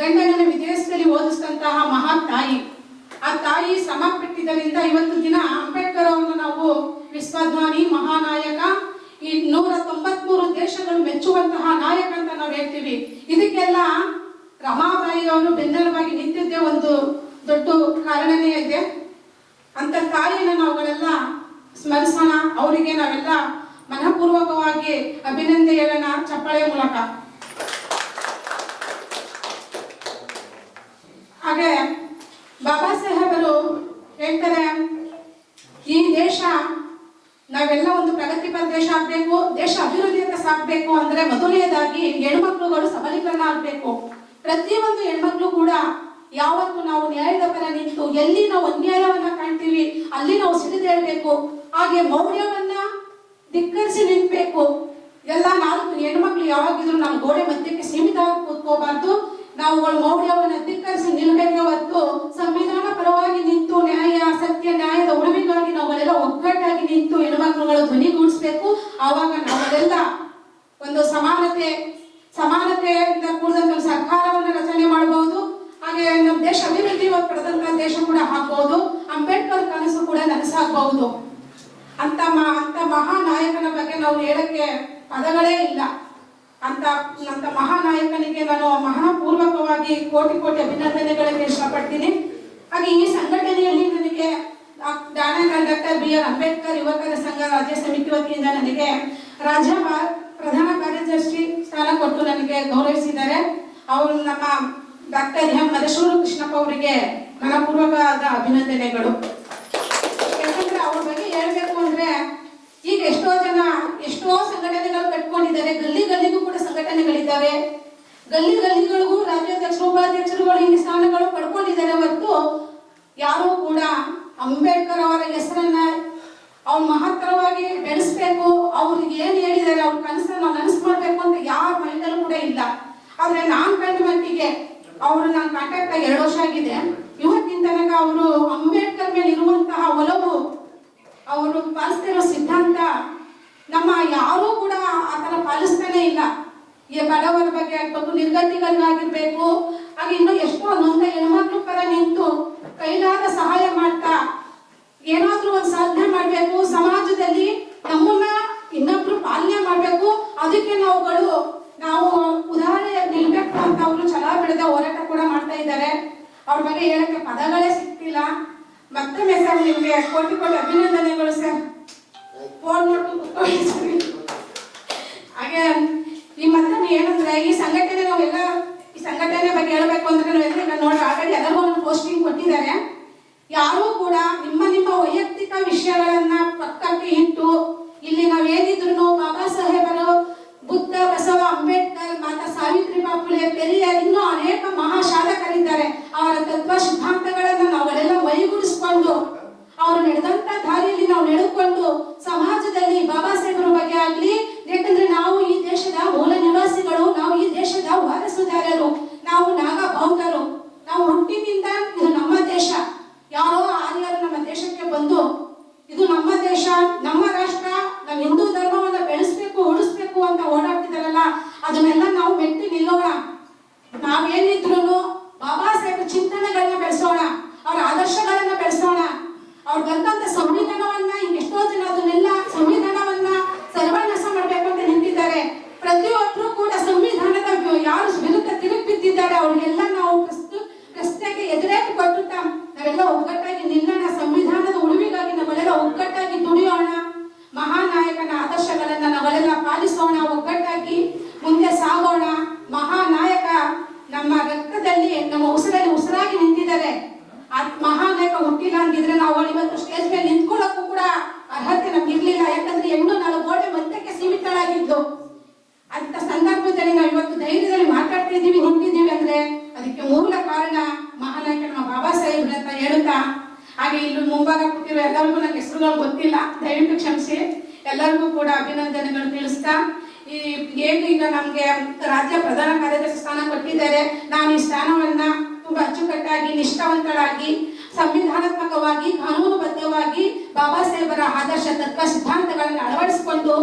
ಗಂಡನನ್ನ ವಿದೇಶದಲ್ಲಿ ಓದಿಸಿದಂತಹ ಮಹಾ ತಾಯಿ. ಆ ತಾಯಿ ಶ್ರಮ ಇವತ್ತು ದಿನ ಅಂಬೇಡ್ಕರ್ ಅವರನ್ನು ನಾವು ವಿಶ್ವಧ್ವಾನಿ ಮಹಾನಾಯಕ ಈ ನೂರ ತೊಂಬತ್ಮೂರು ದೇಶಗಳು ಮೆಚ್ಚುವಂತಹ ನಾಯಕ ಅಂತ ನಾವು ಹೇಳ್ತೀವಿ. ಇದಕ್ಕೆಲ್ಲ ರಮಾಬಾಯಿ ಅವರು ಬೆನ್ನೆಲುಬಾಗಿ ನಿಂತಿದ್ದೇ ಒಂದು ದೊಡ್ಡ ಕಾರಣನೇ ಇದೆ. ಅಂತ ತಾಯಿನ ನಾವುಗಳೆಲ್ಲ ಸ್ಮರಿಸೋಣ. ಅವರಿಗೆ ನಾವೆಲ್ಲ ಮನಪೂರ್ವಕವಾಗಿ ಅಭಿನಂದನೆ ಹೇಳೋಣ ಚಪ್ಪಾಳೆ ಮೂಲಕ. ಹಾಗೆ ಬಾಬಾ ಸಾಹೇಬರು ಹೇಳ್ತಾರೆ, ಈ ದೇಶ ನಾವೆಲ್ಲ ಒಂದು ಪ್ರಗತಿಪರ ದೇಶ ಆಗ್ಬೇಕು, ದೇಶ ಅಭಿವೃದ್ಧಿಯತ್ತ ಸಾಕ್ಬೇಕು ಅಂದ್ರೆ ಮೊದಲನೇದಾಗಿ ಹೆಣ್ಮಕ್ಳುಗಳು ಸಬಲೀಕರಣ ಆಗ್ಬೇಕು. ಪ್ರತಿಯೊಂದು ಹೆಣ್ಮಕ್ಳು ಕೂಡ ಯಾವತ್ತು ನಾವು ನ್ಯಾಯದ ಪರ ನಿಂತು ಎಲ್ಲಿ ನಾವು ಅನ್ಯಾಯವನ್ನ ಕಾಣ್ತೀವಿ, ಅಲ್ಲಿ ನಾವು ಸಿಡಿದೇಳ್ಬೇಕು ಹಾಗೆ ಮೌಲ್ಯವನ್ನ ಧಿಕ್ಕರಿಸಿ ನಿಂತಬೇಕು. ಎಲ್ಲ ನಾಲ್ಕು ಹೆಣ್ಮಕ್ಳು ಯಾವಾಗಿದ್ರು ನಮ್ಮ ಗೋಡೆ ಮಧ್ಯಕ್ಕೆ ಸೀಮಿತ ಕೂತ್ಕೋಬಾರ್ದು. ನಾವು ಮೌಲ್ಯವನ್ನ ಧಿಕ್ಕರಿಸಿ ನಿಲ್ಬೇಕು ಹೊತ್ತು ಸಂವಿಧಾನ ಪರವಾಗಿ ನಿಂತು ನ್ಯಾಯ, ಸತ್ಯ ಒಗ್ಗಟ್ಟಾಗಿ ಹೆಣ್ಮಕ್ಳುಗಳು ಧ್ವನಿಗೂಡಿಸ್ಬೇಕು ಆವಾಗ ನಾವೆಲ್ಲ ಒಂದು ಸಮಾನತೆ ಸಮಾನತೆಯಿಂದ ಕೂಡಿದಂತ ಸರ್ಕಾರವನ್ನು ರಚನೆ ಮಾಡಬಹುದು ಹಾಗೆ ನಮ್ಮ ದೇಶ ಅಭಿವೃದ್ಧಿ ಪಡೆದಂತ ದೇಶ ಕೂಡ ಹಾಕಬಹುದು ಅಂಬೇಡ್ಕರ್ ಕನಸು ಕೂಡ ನನಸಾಗಬಹುದು. ಅಂತ ಅಂತ ಮಹಾನಾಯಕನ ಬಗ್ಗೆ ನಾವು ಹೇಳಕ್ಕೆ ಪದಗಳೇ ಇಲ್ಲ. ಅಂತ ಅಂತ ಮಹಾನಾಯಕನಿಗೆ ನಾನು ಮಹಾಪೂರ್ವಕವಾಗಿ ಕೋಟಿ ಕೋಟಿ ಅಭಿನಂದನೆಗಳಿಗೆ ಇಷ್ಟಪಡ್ತೀನಿ. ಹಾಗೆ ಈ ಸಂಘಟನೆಯಲ್ಲಿ ನನಗೆ ಡಾಕ್ಟರ್ ಬಿ ಆರ್ ಅಂಬೇಡ್ಕರ್ ಯುವಕರ ಸಂಘ ರಾಜ್ಯ ಸಮಿತಿ ವತಿಯಿಂದ ನನಗೆ ರಾಜ್ಯ ಪ್ರಧಾನ ಕಾರ್ಯದರ್ಶಿ ಸ್ಥಾನ ಕೊಟ್ಟು ನನಗೆ ಗೌರವಿಸಿದ್ದಾರೆ. ಅವರು ನಮ್ಮ ಡಾಕ್ಟರ್ ಎಂ ಮದಶೂರು ಕೃಷ್ಣಪ್ಪ ಅವರಿಗೆ ಮನಪೂರ್ವಕವಾದ ಅಭಿನಂದನೆಗಳು. ಯಾಕಂದ್ರೆ ಅವ್ರ ಬಗ್ಗೆ ಹೇಳ್ಬೇಕು ಅಂದ್ರೆ ಈಗ ಎಷ್ಟೋ ಜನ, ಎಷ್ಟೋ ಸಂಘಟನೆಗಳು ಕಟ್ಕೊಂಡಿದ್ದಾರೆ. ಗಲ್ಲಿ ಗಲ್ಲಿಗೂ ಕೂಡ ಸಂಘಟನೆಗಳಿದ್ದಾವೆ. ಗಲ್ಲಿ ಗಲ್ಲಿಗಳಿಗೂ ರಾಜ್ಯಾಧ್ಯಕ್ಷರು, ಉಪಾಧ್ಯಕ್ಷರುಗಳು ಈ ಸ್ಥಾನಗಳು ಪಡ್ಕೊಂಡಿದ್ದಾರೆ ಹೊರತು ಯಾರೂ ಕೂಡ ಅಂಬೇಡ್ಕರ್ ಅವರ ಹೆಸರನ್ನ ಅವ್ರ ಮಹತ್ತರವಾಗಿ ಬೆಳೆಸ್ಬೇಕು, ಅವ್ರಿಗೆ ಏನ್ ಹೇಳಿದ್ದಾರೆ ಅವ್ರ ಕನಸನ್ನ ನಾವು ನನಸು ಅಂತ ಯಾರ ಮೈಂಡಲ್ಲೂ ಕೂಡ ಇಲ್ಲ. ಆದ್ರೆ ನಾನ್ ಕಂಡ ಮಟ್ಟಿಗೆ ಅವರು ನಾನು ಕಾಂಟ್ಯಾಕ್ಟ್ ಆಗಿ ಎರಡು ವರ್ಷ ಆಗಿದೆ. ಇವತ್ತಿನ ತನಕ ಅವರು ಅಂಬೇಡ್ಕರ್ ಮೇಲೆ ಇರುವಂತಹ ಒಲವು ಅವರು ಪಾಲಿಸ್ತಿರೋ ಸಿದ್ಧಾಂತ ನಮ್ಮ ಯಾರೂ ಕೂಡ ಆತರ ಪಾಲಿಸ್ತಾನೆ ಇಲ್ಲ. ಈ ಬಡವರ ಬಗ್ಗೆ ಆಗ್ಬೇಕು ನಿರ್ಗತಿಕರಿಗಾಗಿರ್ಬೇಕು ಹಾಗೆ ಇನ್ನು ಎಷ್ಟೋ ನೊಂದ ಹೆಣ್ಮಕ್ಳು ಪರ ನಿಂತು ಕೈಲಾದ ಸಹಾಯ ಮಾಡ್ತಾ ಏನಾದ್ರೂ ಒಂದು ಸಾಧನೆ ಮಾಡ್ಬೇಕು, ಸಮಾಜದಲ್ಲಿ ನಮ್ಮನ್ನ ಇನ್ನೊಬ್ರು ಪಾಲನೆ ಮಾಡ್ಬೇಕು, ಅದಕ್ಕೆ ನಾವುಗಳು, ನಾವು ಉದಾಹರಣೆ ನಿಲ್ಬೇಕು ಅಂತ ಅವರು ಛಲ ಬೆಳೆದ ಹೋರಾಟ ಕೂಡ ಮಾಡ್ತಾ ಇದ್ದಾರೆ. ಅವ್ರ ಬಗ್ಗೆ ಹೇಳಕ್ಕೆ ಪದಗಳೇ ಸಿಗ್ತಿಲ್ಲ ಮತ್ತೊಮ್ಮೆ ಸರ್ ನಿಮ್ಗೆ ಕೋಟಿ ಕೋಟಿ ಅಭಿನಂದನೆಗಳು ಸರ್ ಫೋನ್. ಹಾಗೆ ಈ ಮತ್ತೆ ಏನಂದ್ರೆ, ಈ ಸಂಘಟನೆ ನಾವೆಲ್ಲ ಈ ಸಂಘಟನೆ ಬಗ್ಗೆ ಹೇಳಬೇಕು ಅಂದ್ರೆ ನಾನು ನೋಡಿ ಆಲ್ರೆಡಿ ಎಲ್ಲರಿಗೂ ಒಂದು ಪೋಸ್ಟಿಂಗ್ ಕೊಟ್ಟಿದ್ದಾರೆ. ಯಾರೂ ಕೂಡ ನಿಮ್ಮ ನಿಮ್ಮ ವೈಯಕ್ತಿಕ ವಿಷಯಗಳನ್ನ ಪಕ್ಕಕ್ಕೆ ಇಟ್ಟು, ಇಲ್ಲಿ ನಾವು ಏನಿದ್ರು ಬಾಬಾ ಸಾಹೇಬರು, ಬುದ್ಧ ಬಸವ ಅಂಬೇಡ್ಕರ್, ಮಾತಾ ಸಾವಿತ್ರಿ ಬಾಪುಲೆ ಪೆರಿಯಾರ್, ಇನ್ನೂ ಅನೇಕ ಮಹಾ ಸಾಧಕರಿದ್ದಾರೆ ಅವರ ತತ್ವ ಸಿದ್ಧಾಂತಗಳನ್ನ ನಾವೆಲ್ಲ ಮೈಗೂಡಿಸ್ಕೊಂಡು, ಅವರು ನಡೆದಂತ ದಾರಿಯಲ್ಲಿ ನಾವು ನಡೆದುಕೊಂಡು ಸಮಾಜದಲ್ಲಿ ಬಾಬಾ ಸಾಹೇಬರ ಬಗ್ಗೆ ಆಗ್ಲಿ ಯಾಕಂದ್ರೆ ನಾವು ಈ ದೇಶದ ಮೂಲ ನಿವಾಸಿಗಳು ನಾವು ಈ ದೇಶದ ವಾರಸುದಾರರು. ನಾವು ನಾಗ ಬೌದ್ಧರು ನಾವು ಹುಟ್ಟಿನಿಂದ ಇದು ನಮ್ಮ ದೇಶ ಯಾರೋ ಆರ್ಯರು ನಮ್ಮ ದೇಶಕ್ಕೆ ಬಂದು ಇದು ನಮ್ಮ ದೇಶ ನಮ್ಮ ರಾಷ್ಟ್ರ ನಾವು ಹಿಂದೂ ಧರ್ಮವನ್ನ ಬೆಳೆಸ್ಬೇಕು ಉಳಿಸ್ಬೇಕು ಅಂತ ಓಡಾಡ್ತಿದಾರಲ್ಲ ಅದನ್ನೆಲ್ಲ ನಾವು ಮೆಟ್ಟಿ ನಿಲ್ಲೋಣ ನಾವೇನಿದ್ರು ಬಾಬಾ ಸಾಹೇಬ್ ಚಿಂತನೆಗಳನ್ನ ಬೆಳೆಸೋಣ ಅವ್ರ ಆದರ್ಶಗಳನ್ನ ಬೆಳೆಸೋಣ ಅವ್ರು ಬಂದಂತ ಸಂವಿಧಾನವನ್ನ ಈಗ ಎಷ್ಟೋ ಜನ ಅದನ್ನೆಲ್ಲ ಸಂವಿಧಾನವನ್ನ ಸರ್ವನಾಶ ಮಾಡ್ಬೇಕು ಅಂತ ನಿಂತಿದ್ದಾರೆ ಪ್ರತಿಯೊಬ್ಬರು ಕೂಡ ಸಂವಿಧಾನದ ವಿ- ಯಾರು ವಿರುದ್ಧ ತಿರುಗಿ ಬಿದ್ದಿದ್ದಾರೆ ಅವ್ರಿಗೆಲ್ಲ ನಾವು ಪ್ರಸ್ತು ಪ್ರಶ್ನೆಗೆ ಎದುರೇಟು ಕೊಟ್ಟುತ್ತಾ ನಾವೆಲ್ಲ ಒಗ್ಗಟ್ಟಾಗಿ ನಿಲ್ಲೋಣ ಸಂವಿಧಾನದ ಉಳಿವಿಗಾಗಿ ನಾವೆಲ್ಲ ಒಗ್ಗಟ್ಟಾಗಿ ದುಡಿಯೋಣ ಮಹಾನಾಯಕನ ಆದರ್ಶಗಳನ್ನ ನಾವೆಲ್ಲ ಪಾಲಿಸೋಣ ಒಗ್ಗಟ್ಟಾಗಿ ಮುಂದೆ ಸಾಗೋಣ ಮಹಾನಾಯಕ ನಮ್ಮ ರಕ್ತದಲ್ಲಿ ನಮ್ಮ ಉಸಿರಲ್ಲಿ ಉಸಿರಾಗಿ ನಿಂತಿದ್ದಾರೆ ಆ ಹುಟ್ಟಿಲ್ಲ ಅಂದಿದ್ರೆ ನಾವು ಇವತ್ತು ಸ್ಟೇಜ್ ಮೇಲೆ ನಿಂತ್ಕೊಳ್ಳೋಕ್ಕೂ ಕೂಡ ಅರ್ಹತೆ ನಮ್ಗೆ ಇರ್ಲಿಲ್ಲ. ಯಾಕಂದ್ರೆ ಹೆಣ್ಣು ನಾನು ಗೋಡೆ ಮಧ್ಯಕ್ಕೆ ಸೀಮಿತಳಾಗಿದ್ದು. ಅಂತ ಸಂದರ್ಭದಲ್ಲಿ ನಾವು ಇವತ್ತು ಧೈರ್ಯದಲ್ಲಿ ಮಾತಾಡ್ತಾ ಇದೀವಿ ನಿಂತಿದ್ದೀವಿ ಅಂದ್ರೆ ಅದಕ್ಕೆ ಮೂಲ ಕಾರಣ ಮಹಾನಾಯಕ ನಮ್ಮ ಬಾಬಾ ಸಾಹೇಬ್ರ ಅಂತ ಹೇಳುತ್ತಾ, ಹಾಗೆ ಇಲ್ಲಿ ಮುಂಭಾಗ ಕೂತಿರೋ ಎಲ್ಲರಿಗೂ ನನಗೆ ಹೆಸರುಗಳು ಗೊತ್ತಿಲ್ಲ. ದಯವಿಟ್ಟು ಕ್ಷಮಿಸಿ. ಎಲ್ಲರಿಗೂ ಕೂಡ ಅಭಿನಂದನೆಗಳು ತಿಳಿಸ್ತಾ, ಈ ಏನು ಈಗ ನಮ್ಗೆ ರಾಜ್ಯ ಪ್ರಧಾನ ಕಾರ್ಯದರ್ಶಿ ಸ್ಥಾನ ಕೊಟ್ಟಿದ್ದಾರೆ. ನಾನು ಈ ಸ್ಥಾನವನ್ನ ತುಂಬಾ ಅಚ್ಚುಕಟ್ಟಾಗಿ, ನಿಷ್ಠಾವಂತಳಾಗಿ ಸಂವಿಧಾನಾತ್ಮಕವಾಗಿ, ಕಾನೂನುಬದ್ಧವಾಗಿ ಬಾಬಾ ಸಾಹೇಬರ ಆದರ್ಶ ತತ್ವ ಸಿದ್ಧಾಂತಗಳನ್ನು ಅಳವಡಿಸಿಕೊಂಡು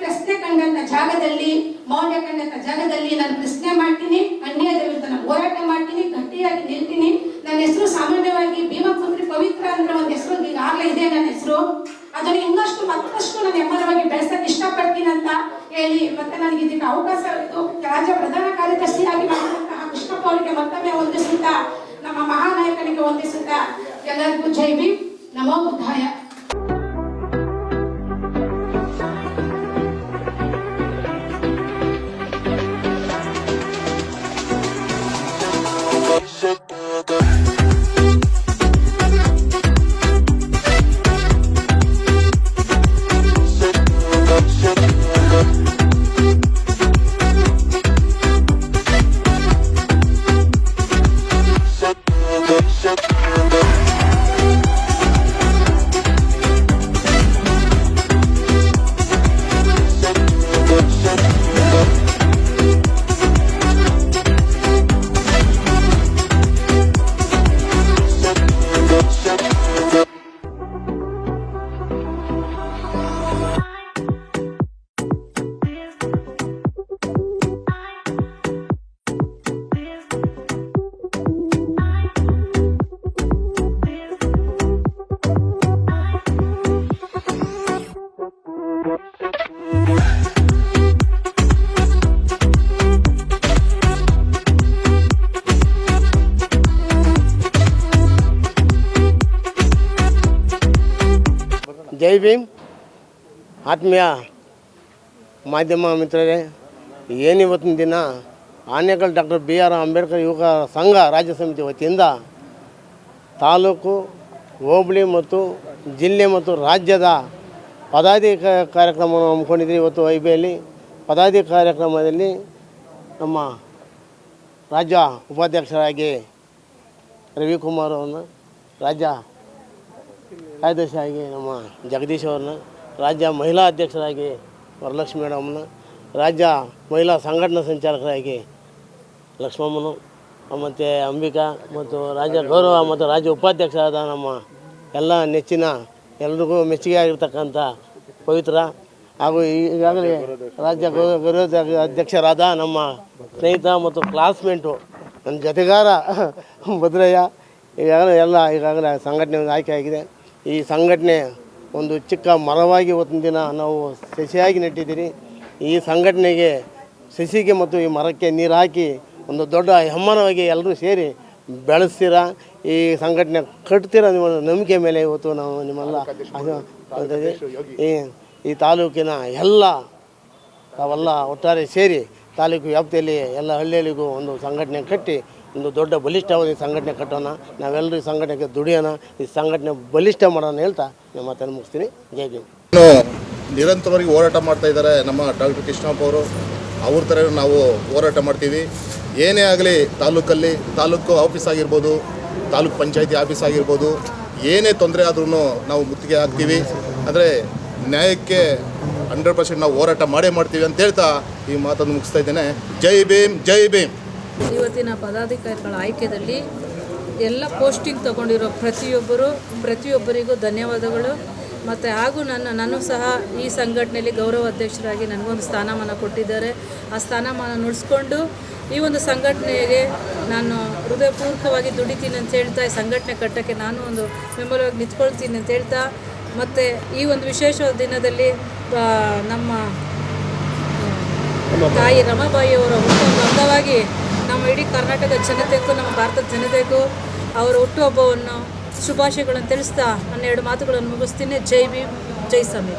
ಪ್ರಶ್ನೆ ಕಂಡಂತ ಜಾಗದಲ್ಲಿ, ಮೌಲ್ಯ ಕಂಡಂತ ಜಾಗದಲ್ಲಿ ನಾನು ಪ್ರಶ್ನೆ ಮಾಡ್ತೀನಿ ಅನ್ಯಾಯದ ವಿರುದ್ಧ ನಾನು ಹೋರಾಟ ಮಾಡ್ತೀನಿ, ಗಟ್ಟಿಯಾಗಿ ನಿಲ್ತೀನಿ. ನನ್ನ ಹೆಸರು ಸಾಮಾನ್ಯವಾಗಿ ಭೀಮಪುತ್ರಿ ಪವಿತ್ರ ಅಂದ್ರೆ ಒಂದು ಹೆಸರು ಈಗಾಗಲೇ ಇದೆ ನನ್ನ ಹೆಸರು. ಅದನ್ನ ಇನ್ನಷ್ಟು ಮತ್ತಷ್ಟು ನಾನು ಎಮ್ಮರವಾಗಿ ಬೆಳೆಸಕ್ಕೆ ಇಷ್ಟಪಡ್ತೀನಿ ಅಂತ ಹೇಳಿ ಮತ್ತೆ ನನಗೆ ಇದಕ್ಕೆ ಅವಕಾಶ ಇತ್ತು ರಾಜ್ಯ ಪ್ರಧಾನ ಕಾರ್ಯದರ್ಶಿಯಾಗಿ ಮಾಡಿದಂತಹ ಕೃಷ್ಣಪ್ಪ ಅವರಿಗೆ ಮತ್ತೊಮ್ಮೆ ವಂದಿಸುತ್ತಾ ನಮ್ಮ ಮಹಾನಾಯಕನಿಗೆ ವಂದಿಸುತ್ತಾ ಎಲ್ಲರಿಗೂ ಜೈ ಭೀಮ್ ನಮೋ ಬುದ್ಧಾಯ ಜೈ ಆತ್ಮೀಯ ಮಾಧ್ಯಮ ಮಿತ್ರರೇ ಏನಿವತ್ತಿನ ದಿನ Anekal doctor B R Ambedkar ಯುವಕ ಸಂಘ ರಾಜ್ಯ ಸಮಿತಿ ವತಿಯಿಂದ ತಾಲೂಕು, ಹೋಬಳಿ ಮತ್ತು ಜಿಲ್ಲೆ ಮತ್ತು ರಾಜ್ಯದ ಪದಾಧಿಕ ಕಾರ್ಯಕ್ರಮವನ್ನು ಹಮ್ಮಿಕೊಂಡಿದ್ದೀವಿ ಇವತ್ತು ಐಬಿಯಲ್ಲಿ ಪದಾಧಿಕ ಕಾರ್ಯಕ್ರಮದಲ್ಲಿ ನಮ್ಮ ರಾಜ್ಯ ಉಪಾಧ್ಯಕ್ಷರಾಗಿ ರವಿಕುಮಾರ್ ಅವ್ರನ್ನ, ರಾಜ್ಯ ಕಾರ್ಯದರ್ಶಿಯಾಗಿ ನಮ್ಮ ಜಗದೀಶ್ ಅವ್ರನ್ನ ರಾಜ್ಯ ಮಹಿಳಾ ಅಧ್ಯಕ್ಷರಾಗಿ ವರಲಕ್ಷ್ಮಿ ಮೇಡಮ್ನ, ರಾಜ್ಯ ಮಹಿಳಾ ಸಂಘಟನಾ ಸಂಚಾಲಕರಾಗಿ ಲಕ್ಷ್ಮಮ್ಮನು, ಮತ್ತು ಅಂಬಿಕಾ, ಮತ್ತು ರಾಜ್ಯ ಗೌರವ ಮತ್ತು ರಾಜ್ಯ ಉಪಾಧ್ಯಕ್ಷರಾದ ನಮ್ಮ ಎಲ್ಲ ನೆಚ್ಚಿನ, ಎಲ್ರಿಗೂ ಮೆಚ್ಚುಗೆ ಆಗಿರ್ತಕ್ಕಂಥ ಪವಿತ್ರ ಹಾಗೂ ಈಗಾಗಲೇ ರಾಜ್ಯ ಗೌರವ ಅಧ್ಯಕ್ಷರಾದ ನಮ್ಮ ಸ್ನೇಹಿತ ಮತ್ತು ಕ್ಲಾಸ್ಮೇಟು ನನ್ನ ಜೊತೆಗಾರ ಭದ್ರಯ್ಯ, ಈಗಾಗಲೇ ಎಲ್ಲ, ಈಗಾಗಲೇ ಸಂಘಟನೆ ಆಯ್ಕೆ ಆಗಿದೆ ಈ ಸಂಘಟನೆ ಒಂದು ಚಿಕ್ಕ ಮರವಾಗಿ ಇವತ್ತಿನ ದಿನ ನಾವು ಸಸಿಯಾಗಿ ನೆಟ್ಟಿದ್ದೀರಿ. ಈ ಸಂಘಟನೆಗೆ ಸಸಿಗೆ ಮತ್ತು ಈ ಮರಕ್ಕೆ ನೀರು ಹಾಕಿ ಒಂದು ದೊಡ್ಡ ಹೆಮ್ಮನವಾಗಿ ಎಲ್ಲರೂ ಸೇರಿ ಬೆಳೆಸ್ತೀರ, ಈ ಸಂಘಟನೆ ಕಟ್ತೀರ ನಿಮ್ಮ ನಂಬಿಕೆ ಮೇಲೆ ಇವತ್ತು ನಾವು ನಿಮ್ಮೆಲ್ಲ ಈ ಈ ತಾಲೂಕಿನ ಎಲ್ಲ ತಾವೆಲ್ಲ ಒಟ್ಟಾರೆ ಸೇರಿ ತಾಲೂಕು ವ್ಯಾಪ್ತಿಯಲ್ಲಿ ಎಲ್ಲ ಹಳ್ಳಿಯಲ್ಲಿಗೂ ಒಂದು ಸಂಘಟನೆ ಕಟ್ಟಿ ಒಂದು ದೊಡ್ಡ ಬಲಿಷ್ಠವಾದ ಸಂಘಟನೆ ಕಟ್ಟೋಣ, ನಾವೆಲ್ಲರೂ ಈ ಸಂಘಟನೆಗೆ ದುಡಿಯೋಣ, ಈ ಸಂಘಟನೆ ಬಲಿಷ್ಠ ಮಾಡೋಣ ಹೇಳ್ತಾ ನಿಮ್ಮ ಮಾತನ್ನು ಮುಗಿಸ್ತೀನಿ. ಜೈ ಭೀಮ್. ನಿರಂತರವಾಗಿ ಹೋರಾಟ ಮಾಡ್ತಾ ಇದ್ದಾರೆ ನಮ್ಮ ಡಾಕ್ಟರ್ ಕೃಷ್ಣಪ್ಪ ಅವರು. ಅವ್ರ ಥರ ನಾವು ಹೋರಾಟ ಮಾಡ್ತೀವಿ. ಏನೇ ಆಗಲಿ ತಾಲೂಕಲ್ಲಿ, ತಾಲೂಕು ಆಫೀಸ್ ಆಗಿರ್ಬೋದು, ತಾಲೂಕು ಪಂಚಾಯತಿ ಆಫೀಸ್ ಆಗಿರ್ಬೋದು, ಏನೇ ತೊಂದರೆ ಆದ್ರೂ ನಾವು ಮುತ್ತಿಗೆ ಹಾಕ್ತೀವಿ. ಆದರೆ ನ್ಯಾಯಕ್ಕೆ ಹಂಡ್ರೆಡ್ ಪರ್ಸೆಂಟ್ ನಾವು ಹೋರಾಟ ಮಾಡೇ ಮಾಡ್ತೀವಿ ಅಂತ ಹೇಳ್ತಾ ಈ ಮಾತನ್ನು ಮುಗಿಸ್ತಾ ಇದ್ದೇನೆ. ಜೈ ಭೀಮ್ ಜೈ ಭೀಮ್. ಇವತ್ತಿನ ಪದಾಧಿಕಾರಿಗಳ ಆಯ್ಕೆಯಲ್ಲಿ ಎಲ್ಲ ಪೋಸ್ಟಿಂಗ್ ತಗೊಂಡಿರೋ ಪ್ರತಿಯೊಬ್ಬರು, ಪ್ರತಿಯೊಬ್ಬರಿಗೂ ಧನ್ಯವಾದಗಳು. ಮತ್ತು ಹಾಗೂ ನನ್ನ, ನಾನು ಸಹ ಈ ಸಂಘಟನೆಯಲ್ಲಿ ಗೌರವ ಅಧ್ಯಕ್ಷರಾಗಿ ನನಗೊಂದು ಸ್ಥಾನಮಾನ ಕೊಟ್ಟಿದ್ದಾರೆ. ಆ ಸ್ಥಾನಮಾನ ನುಡಿಸ್ಕೊಂಡು ಈ ಒಂದು ಸಂಘಟನೆಗೆ ನಾನು ಹೃದಯಪೂರ್ವಕವಾಗಿ ದುಡಿತೀನಿ ಅಂತ ಹೇಳ್ತಾ, ಈ ಸಂಘಟನೆ ಕಟ್ಟಕ್ಕೆ ನಾನು ಒಂದು ಬೆಂಬಲವಾಗಿ ನಿಂತ್ಕೊಳ್ತೀನಿ ಅಂತ ಹೇಳ್ತಾ, ಮತ್ತು ಈ ಒಂದು ವಿಶೇಷ ದಿನದಲ್ಲಿ ನಮ್ಮ ತಾಯಿ ರಮಾಬಾಯಿ ಅವರ ಹುಟ್ಟುಹಬ್ಬ ಅಂಗವಾಗಿ ನಮ್ಮ ಇಡೀ ಕರ್ನಾಟಕ ಜನತೆಗೂ, ನಮ್ಮ ಭಾರತದ ಜನತೆಗೂ ಅವರ ಹುಟ್ಟುಹಬ್ಬವನ್ನು ಶುಭಾಶಯಗಳನ್ನು ತಿಳಿಸ್ತಾ ನನ್ನ ಎರಡು ಮಾತುಗಳನ್ನು ಮುಗಿಸ್ತೀನಿ. ಜೈ ಭೀಮ್, ಜೈ ಸಂವಿಧಾನ.